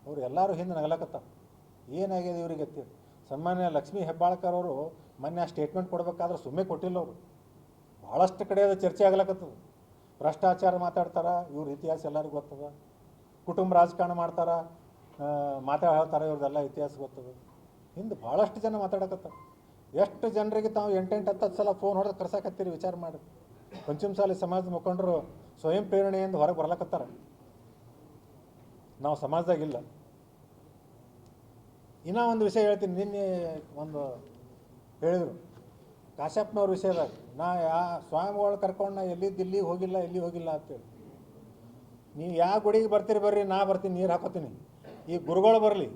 ಅವ್ರು ಎಲ್ಲರೂ ಹಿಂದೆ ನಗಲಕತ್ತಾರ. ಏನಾಗಿದೆ ಇವ್ರಿಗೆ ಅಂತೇಳಿ ಸನ್ಮಾನ್ಯ ಲಕ್ಷ್ಮೀ ಹೆಬ್ಬಾಳ್ಕರ್ ಅವರು ಮೊನ್ನೆ ಆ ಸ್ಟೇಟ್ಮೆಂಟ್ ಕೊಡಬೇಕಾದ್ರೆ ಸುಮ್ಮನೆ ಕೊಟ್ಟಿಲ್ಲ ಅವರು. ಭಾಳಷ್ಟು ಕಡೆ ಅದು ಚರ್ಚೆ ಆಗ್ಲಕತ್ತದ. ಭ್ರಷ್ಟಾಚಾರ ಮಾತಾಡ್ತಾರ, ಇವ್ರ ಇತಿಹಾಸ ಎಲ್ಲರಿಗೂ ಗೊತ್ತದ. ಕುಟುಂಬ ರಾಜಕಾರಣ ಮಾಡ್ತಾರೆ ಮಾತಾಡ ಹೇಳ್ತಾರೆ ಇವ್ರದ್ದೆಲ್ಲ ಇತಿಹಾಸ ಗೊತ್ತದ. ಹಿಂದೆ ಭಾಳಷ್ಟು ಜನ ಮಾತಾಡಕತ್ತಾರ. ಎಷ್ಟು ಜನರಿಗೆ ತಾವು ಎಂಟೆಂಟು ಹತ್ತು ಹತ್ತು ಸಲ ಫೋನ್ ಹೊಡೆದು ಕರ್ಸಾಕತ್ತೀರಿ ವಿಚಾರ ಮಾಡಿ. ಪಂಚಮಸಾಲಿ ಸಮಾಜದ ಮುಖಂಡರು ಸ್ವಯಂ ಪ್ರೇರಣೆಯಿಂದ ಹೊರಗೆ ಬರ್ಲಕತ್ತಾರ. ನಾವು ಸಮಾಜದಾಗಿಲ್ಲ ಇನ್ನೂ ಒಂದು ವಿಷಯ ಹೇಳ್ತೀನಿ, ನಿನ್ನೆ ಒಂದು ಹೇಳಿದರು. ಕಾಶ್ಯಪ್ನವ್ರ ವಿಷಯದಾಗ, ನಾ ಯಾ ಸ್ವಾಮಿಗಳು ಕರ್ಕೊಂಡು ನಾ ಎಲ್ಲಿದ್ದು ದಿಲ್ಲಿಗೆ ಹೋಗಿಲ್ಲ ಎಲ್ಲಿ ಹೋಗಿಲ್ಲ ಅಂತೇಳಿ. ನೀವು ಯಾವ ಗುಡಿಗೆ ಬರ್ತೀರಿ ಬರ್ರಿ, ನಾ ಬರ್ತೀನಿ, ನೀರು ಹಾಕೋತೀನಿ. ಈ ಗುರುಗಳು ಬರಲಿ.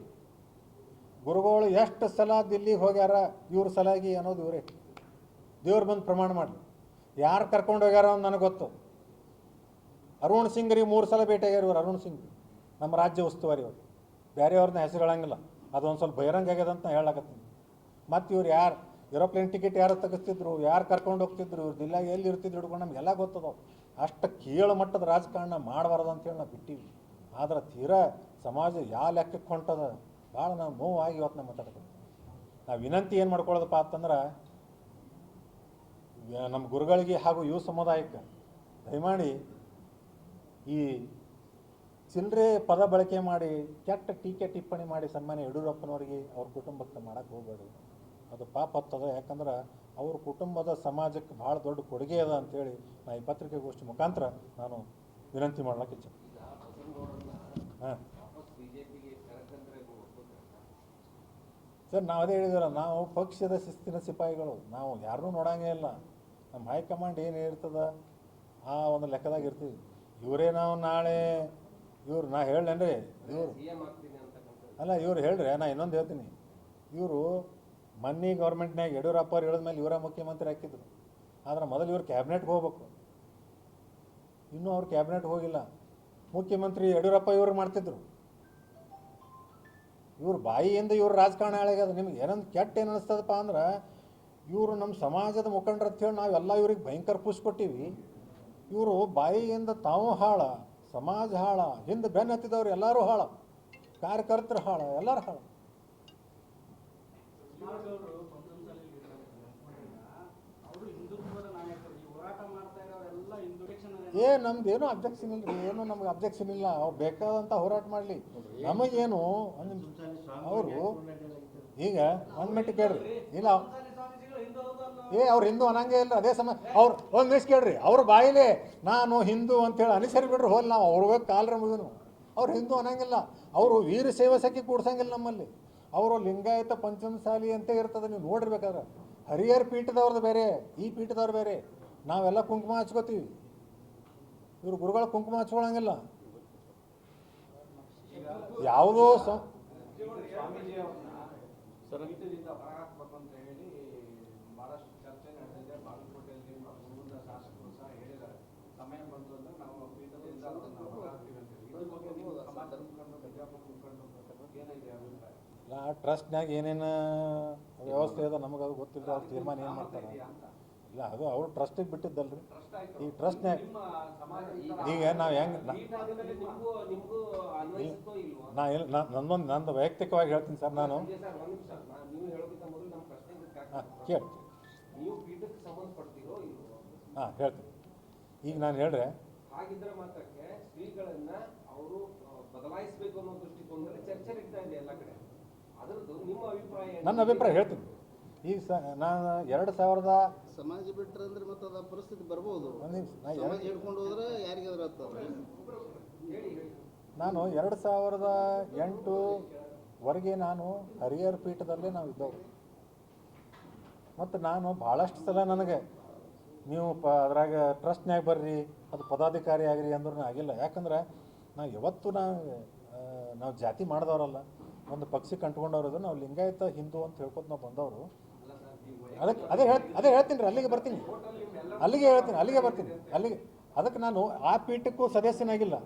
ಗುರುಗಳು ಎಷ್ಟು ಸಲ ದಿಲ್ಲಿಗೆ ಹೋಗ್ಯಾರ, ಇವ್ರ ಸಲಾಗಿ ಅನ್ನೋದು ಇವರೇ. ದೇವ್ರು ಬಂದು ಪ್ರಮಾಣ ಮಾಡಲಿ. ಯಾರು ಕರ್ಕೊಂಡು ಹೋಗ್ಯಾರ ಅಂತ ನನಗೆ ಗೊತ್ತು. ಅರುಣ್ ಸಿಂಗ್ರಿಗೆ ಮೂರು ಸಲ ಭೇಟಿಯಾಗ್ಯಾರ ಇವರು, ಅರುಣ್ ಸಿಂಗ್. ನಮ್ಮ ರಾಜ್ಯ ಉಸ್ತುವಾರಿ ಅವರು. ಬೇರೆಯವ್ರನ್ನ ಹೆಸರು ಹೇಳಂಗಿಲ್ಲ. ಅದೊಂದು ಸ್ವಲ್ಪ ಬಹಿರಂಗ ಆಗ್ಯದಂತ ಹೇಳಕತ್ತೀನಿ. ಮತ್ತು ಇವ್ರು ಯಾರು? ಏರೋಪ್ಲೇನ್ ಟಿಕೆಟ್ ಯಾರು ತೆಗಿಸ್ತಿದ್ರು, ಯಾರು ಕರ್ಕೊಂಡು ಹೋಗ್ತಿದ್ರು ದಿಲ್ಲ ಎಲ್ಲಿ ಇರ್ತಿದ್ರು ಹಿಡ್ಕೊಂಡು ನಮಗೆಲ್ಲ ಗೊತ್ತದವು. ಅಷ್ಟು ಕೀಳು ಮಟ್ಟದ ರಾಜಕಾರಣ ಮಾಡಬಾರ್ದು ಅಂತೇಳಿ ನಾವು ಬಿಟ್ಟಿವಿ. ಆದ್ರೆ ತೀರಾ ಸಮಾಜ ಯಾವ ಲೆಕ್ಕಕ್ಕೆ ಹೊಂಟದ ಭಾಳ ನಾವು ನೋವಾಗಿ ಇವತ್ತು ನಾವು ಮಾತಾಡ್ತೀವಿ. ನಾವು ವಿನಂತಿ ಏನು ಮಾಡ್ಕೊಳ್ಳೋದಪ್ಪ ಅಂತಂದ್ರೆ ನಮ್ಮ ಗುರುಗಳಿಗೆ ಹಾಗೂ ಯುವ ಸಮುದಾಯಕ್ಕೆ ದಯಮಾಡಿ ಈ ಚಿಲ್ಲರೆ ಪದ ಬಳಕೆ ಮಾಡಿ ಕೆಟ್ಟ ಟೀಕೆ ಟಿಪ್ಪಣಿ ಮಾಡಿ ಸನ್ಮಾನ್ಯ ಯಡಿಯೂರಪ್ಪನವರಿಗೆ ಅವ್ರ ಕುಟುಂಬಕ್ಕೆ ಮಾಡೋಕ್ಕೆ ಹೋಗಬೇಡಿ ಅದು ಪಾಪ ಹತ್ತದ ಯಾಕಂದ್ರೆ ಅವ್ರ ಕುಟುಂಬದ ಸಮಾಜಕ್ಕೆ ಭಾಳ ದೊಡ್ಡ ಕೊಡುಗೆ ಅದ ಅಂತೇಳಿ ನಾ ಈ ಪತ್ರಿಕೆಗೋಷ್ಠಿ ಮುಖಾಂತರ ನಾನು ವಿನಂತಿ ಮಾಡ್ಲಿಕ್ಕೆ ಇಚ್ಛೆ. ಹಾಂ. ಸರ್ ನಾವು ಅದೇ ಹೇಳಿದಾರ ನಾವು ಪಕ್ಷದ ಶಿಸ್ತಿನ ಸಿಪಾಯಿಗಳು. ನಾವು ಯಾರನ್ನೂ ನೋಡಂಗೇ ಇಲ್ಲ. ನಮ್ಮ ಹೈಕಮಾಂಡ್ ಏನು ಇರ್ತದ ಆ ಒಂದು ಲೆಕ್ಕದಾಗ ಇರ್ತೀವಿ. ಇವರೇ ನಾವು ನಾಳೆ ಇವ್ರು ನಾ ಹೇಳೇನ್ರಿ ಇವರು ಅಲ್ಲ ಇವ್ರು ಹೇಳ್ರಿ ನಾ ಇನ್ನೊಂದು ಹೇಳ್ತೀನಿ. ಇವರು ಮನ್ನಿ ಗೌರ್ಮೆಂಟ್ನಾಗ ಯಡಿಯೂರಪ್ಪ ಅವ್ರು ಹೇಳಿದ ಮೇಲೆ ಇವರ ಮುಖ್ಯಮಂತ್ರಿ ಹಾಕಿದ್ರು. ಆದ್ರೆ ಮೊದಲು ಇವ್ರು ಕ್ಯಾಬಿನೆಟ್ಗೆ ಹೋಗ್ಬೇಕು. ಇನ್ನೂ ಅವ್ರು ಕ್ಯಾಬಿನೆಟ್ ಹೋಗಿಲ್ಲ. ಮುಖ್ಯಮಂತ್ರಿ ಯಡಿಯೂರಪ್ಪ ಇವರು ಮಾಡ್ತಿದ್ರು. ಇವ್ರ ಬಾಯಿಯಿಂದ ಇವ್ರ ರಾಜಕಾರಣ ಅದು ನಿಮ್ಗೆ ಏನಂತ ಕೆಟ್ಟ ಏನು ಅನಿಸ್ತದಪ್ಪ ಅಂದ್ರೆ, ಇವರು ನಮ್ಮ ಸಮಾಜದ ಮುಖಂಡರು ಅಂತೇಳಿ ನಾವೆಲ್ಲ ಇವ್ರಿಗೆ ಭಯಂಕರ ಪುಷ್ ಕೊಟ್ಟಿವಿ. ಇವರು ಬಾಯಿಯಿಂದ ತಾವು ಹಾಳ, ಸಮಾಜ ಹಾಳ, ಹಿಂದೆ ಬೆನ್ನ ಹತ್ತಿದವ್ರು ಎಲ್ಲರೂ ಹಾಳ, ಕಾರ್ಯಕರ್ತರು ಹಾಳ, ಎಲ್ಲರೂ ಹಾಳ ಅವರು ಹಿಂದುತ್ವದ ನಾಯಕರು ಈ ಹೋರಾಟ ಮಾಡ್ತಾ ಇರೋರೆಲ್ಲ ಹಿಂದೂ section ಏ ನಮ್ದು ಏನು ಅಬ್ಜೆಕ್ಷನ್ ಇಲ್ಲ ಏನು ಏನೂ ನಮ್ಗೆ ಅಬ್ಜೆಕ್ಷನ್ ಇಲ್ಲ ಅವ್ರು ಬೇಕಾದಂಥ ಹೋರಾಟ ಮಾಡಲಿ. ನಮಗೇನು ಒಂದು ಅವರು ಈಗ ಒಂದು ಮಿನಿಟ್ ಕೇಳ್ರಿ. ಇಲ್ಲ. ಏ ಅವ್ರು ಹಿಂದೂ ಅನ್ನಂಗೆ ಇಲ್ಲ ಅದೇ ಸಮ ಅವ್ರು ಒಂದು ನಿಮಿಷ ಕೇಳ್ರಿ. ಅವ್ರ ಬಾಯಿಲೆ ನಾನು ಹಿಂದೂ ಅಂತೇಳಿ ಅನಿಸರಿ ಬಿಡ್ರಿ ಹೋಲ್ ನಾವು. ಅವ್ರಿಗೆ ಕಾಲ್ರ ಮುಗಿನು ಅವ್ರು ಹಿಂದೂ ಅನ್ನಂಗಿಲ್ಲ. ಅವರು ವೀರ ಸೇವಸಕ್ಕೆ ಕೂಡ್ಸಂಗಿಲ್ಲ ನಮ್ಮಲ್ಲಿ. ಅವರು ಲಿಂಗಾಯತ ಪಂಚಮಸಾಲಿ ಅಂತ ಇರ್ತದೆ, ನೀವು ನೋಡಿರ್ಬೇಕಾದ್ರೆ. ಹರಿಹರ ಪೀಠದವ್ರದ್ದು ಬೇರೆ, ಈ ಪೀಠದವ್ರು ಬೇರೆ. ನಾವೆಲ್ಲ ಕುಂಕುಮ ಹಚ್ಕೋತೀವಿ. ಇವ್ರು ಗುರುಗಳ ಕುಂಕುಮ ಹಚ್ಕೊಳಂಗಿಲ್ಲ. ಯಾವುದೋ ಸ ಸ್ವಾಮೀಜಿ ಅವ್ರನ್ನ ಪೀಠದಿಂದ ಹೊರಹಾಕ್ಬೇಕು ಅಂತ ಹೇಳಿ ಬಹಳಷ್ಟು ಚರ್ಚೆ ನಡೆದಿದೆ ಬಾಗಲಕೋಟೆಯಲ್ಲಿ ಮುಂದ ಶಾಸಕರು ಸಹ ಹೇಳಿದ್ದಾರೆ ಸಮಯ ಬಂತು ಅಂದ್ರೆ ನಾವು ಪೀಠದಿಂದ ಅವ್ರನ್ನ ಹೊರಹಾಕ್ತೀವಿ ಅಂತ ಹೇಳಿ ಇದ್ರ ಬಗ್ಗೆ ನೀವು ಸಮಾಜದ ಮುಖಂಡರು ಬಿಜಾಪುರ ಮುಖಂಡರು ಏನಿದೆ ಅಭಿಪ್ರಾಯ ಆ ಟ್ರಸ್ಟ್ನಾಗ ಏನೇನು ವ್ಯವಸ್ಥೆ ಅದ ನಮಗೆ ಅದು ಗೊತ್ತಿಲ್ಲ ಅವ್ರು ತೀರ್ಮಾನ ಏನು ಮಾಡ್ತಾರೆ? ಇಲ್ಲ ಅದು ಅವ್ರು ಟ್ರಸ್ಟಿಗೆ ಬಿಟ್ಟಿದ್ದಲ್ರಿ. ಈ ಟ್ರಸ್ಟ್ನಾಗ ಈಗ ನಾವು ಹೆಂಗೆ ನಾ ಇಲ್ಲ ನಾ- ನನ್ನೊಂದು ನಂದು ವೈಯಕ್ತಿಕವಾಗಿ ಹೇಳ್ತೀನಿ ಸರ್ ನಾನು. ಹಾಂ ಹಾಂ ಹೇಳ್ತೀನಿ. ಈಗ ನಾನು ಹೇಳ್ರೆ ಹಾಗಿದ್ರೆ ಮಾತ್ರಕ್ಕೆ ಶ್ರೀಗಳನ್ನ ಅವರು ಬದಲಾಯಿಸಬೇಕು ಅನ್ನೋ ದೃಷ್ಟಿಕೋನದಲ್ಲಿ ಚರ್ಚೆ ನಡೀತಾ ಇದೆ ಎಲ್ಲ ಕಡೆ ಅದರದ್ದು ನಿಮ್ಮ ಅಭಿಪ್ರಾಯ ಏನು? ನನ್ನ ಅಭಿಪ್ರಾಯ ಹೇಳ್ತೀನಿ. ಈ ಸ ನಾನು ಎರಡು ಸಾವಿರದ ಸಮಾಜ ಬಿಟ್ರೆ ಅಂದ್ರೆ ಮತ್ತೆ ಅದ ಪರಿಸ್ಥಿತಿ ಬರ್ಬೋದು. ಸಮಾಜ ಹಿಡ್ಕೊಂಡು ಹೋದ್ರೆ ಯಾರಿಗಾದ್ರೂ ಆಗ್ತದೆ ನಾನು ಎರಡು ಸಾವಿರದ ಎಂಟುವರೆಗೆ ನಾನು ಹರಿಹರ ಪೀಠದಲ್ಲೇ ನಾವು ಇದ್ದವು ಮತ್ತು ನಾನು ಭಾಳಷ್ಟು ಸಲ ನನಗೆ ನೀವು ಪ ಅದ್ರಾಗ ಟ್ರಸ್ಟ್ನ್ಯಾಗ ಬರ್ರಿ ಅದು ಪದಾಧಿಕಾರಿ ಆಗ್ರಿ ಅಂದ್ರೂ ಆಗಿಲ್ಲ. ಯಾಕಂದ್ರೆ ನಾವು ಯಾವತ್ತು ನಾವು ನಾವು ಜಾತಿ ಮಾಡಿದವರಲ್ಲ. ಒಂದು ಪಕ್ಷಕ್ಕೆ ಅಂಟ್ಕೊಂಡವ್ರದು ನಾವು ಲಿಂಗಾಯತ ಹಿಂದೂ ಅಂತ ಹೇಳ್ಕೊತ ನಾವು ಬಂದವರು. ಅದಕ್ಕೆ ಅದೇ ಹೇಳ್ ಅದೇ ಹೇಳ್ತೀನಿ ರೀ ಅಲ್ಲಿಗೆ ಬರ್ತೀನಿ. ಅಲ್ಲಿಗೆ ಹೇಳ್ತೀನಿ ಅಲ್ಲಿಗೆ ಬರ್ತೀನಿ. ಅಲ್ಲಿಗೆ ಅದಕ್ಕೆ ನಾನು ಆ ಪೀಠಕ್ಕೂ ಸದಸ್ಯನಾಗಿಲ್ಲ.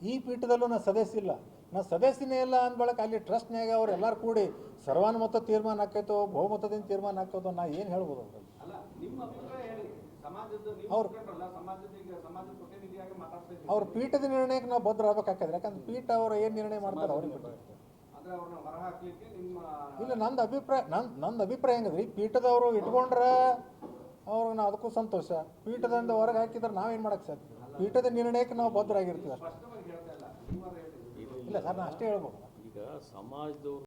ಈ ಪೀಠದಲ್ಲೂ ನಾನು ಸದಸ್ಯ ಇಲ್ಲ. ನಾನು ಸದಸ್ಯನೇ ಇಲ್ಲ ಅಂದ್ಬಳಕ ಅಲ್ಲಿ ಟ್ರಸ್ಟ್ನಾಗ ಅವ್ರು ಎಲ್ಲರೂ ಕೂಡಿ ಸರ್ವಾನುಮತ ತೀರ್ಮಾನ ಆಕೈತೋ ಬಹುಮತದಿಂದ ತೀರ್ಮಾನ ಆಕೈತೋ ನಾ ಏನು ಹೇಳ್ಬೋದು ಅವ್ರಲ್ಲಿ ಅವ್ರು- ಅವ್ರ ಪೀಠದ ನಿರ್ಣಯಕ್ಕೆ ನಾವು ಬದ್ರಾಗಬೇಕಾಗ್ತದೆ ಯಾಕಂದ್ರೆ ಪೀಠ ಅವರು ಏನು ನಿರ್ಣಯ ಮಾಡ್ತಾರೆ ಅವ್ರಿಗೆ ಇಲ್ಲ ನಂದು ಅಭಿಪ್ರಾಯ ನನ್ನ ನಂದು ಅಭಿಪ್ರಾಯ ಹೆಂಗದ್ರಿ ಪೀಠದವರು ಇಟ್ಕೊಂಡ್ರೆ ಅವ್ರಿಗೆ ನಾವು ಅದಕ್ಕೂ ಸಂತೋಷ. ಪೀಠದಿಂದ ಹೊರಗೆ ಹಾಕಿದ್ರೆ ನಾವೇನು ಮಾಡಕ್ಕೆ ಸರ್ ಪೀಠದ ನಿರ್ಣಯಕ್ಕೆ ನಾವು ಭದ್ರಾಗಿರ್ತೀವಿ ಅಷ್ಟೇ. ಸ್ಪಷ್ಟವಾಗಿ ಹೇಳ್ತಾ ಇಲ್ಲ. ನೀವಾದ್ರೆ ಹೇಳಿ ಇಲ್ಲ ಸರ್ ನಾ ಅಷ್ಟೇ ಹೇಳ್ಬೋದು. ಈಗ ಸಮಾಜದವ್ರು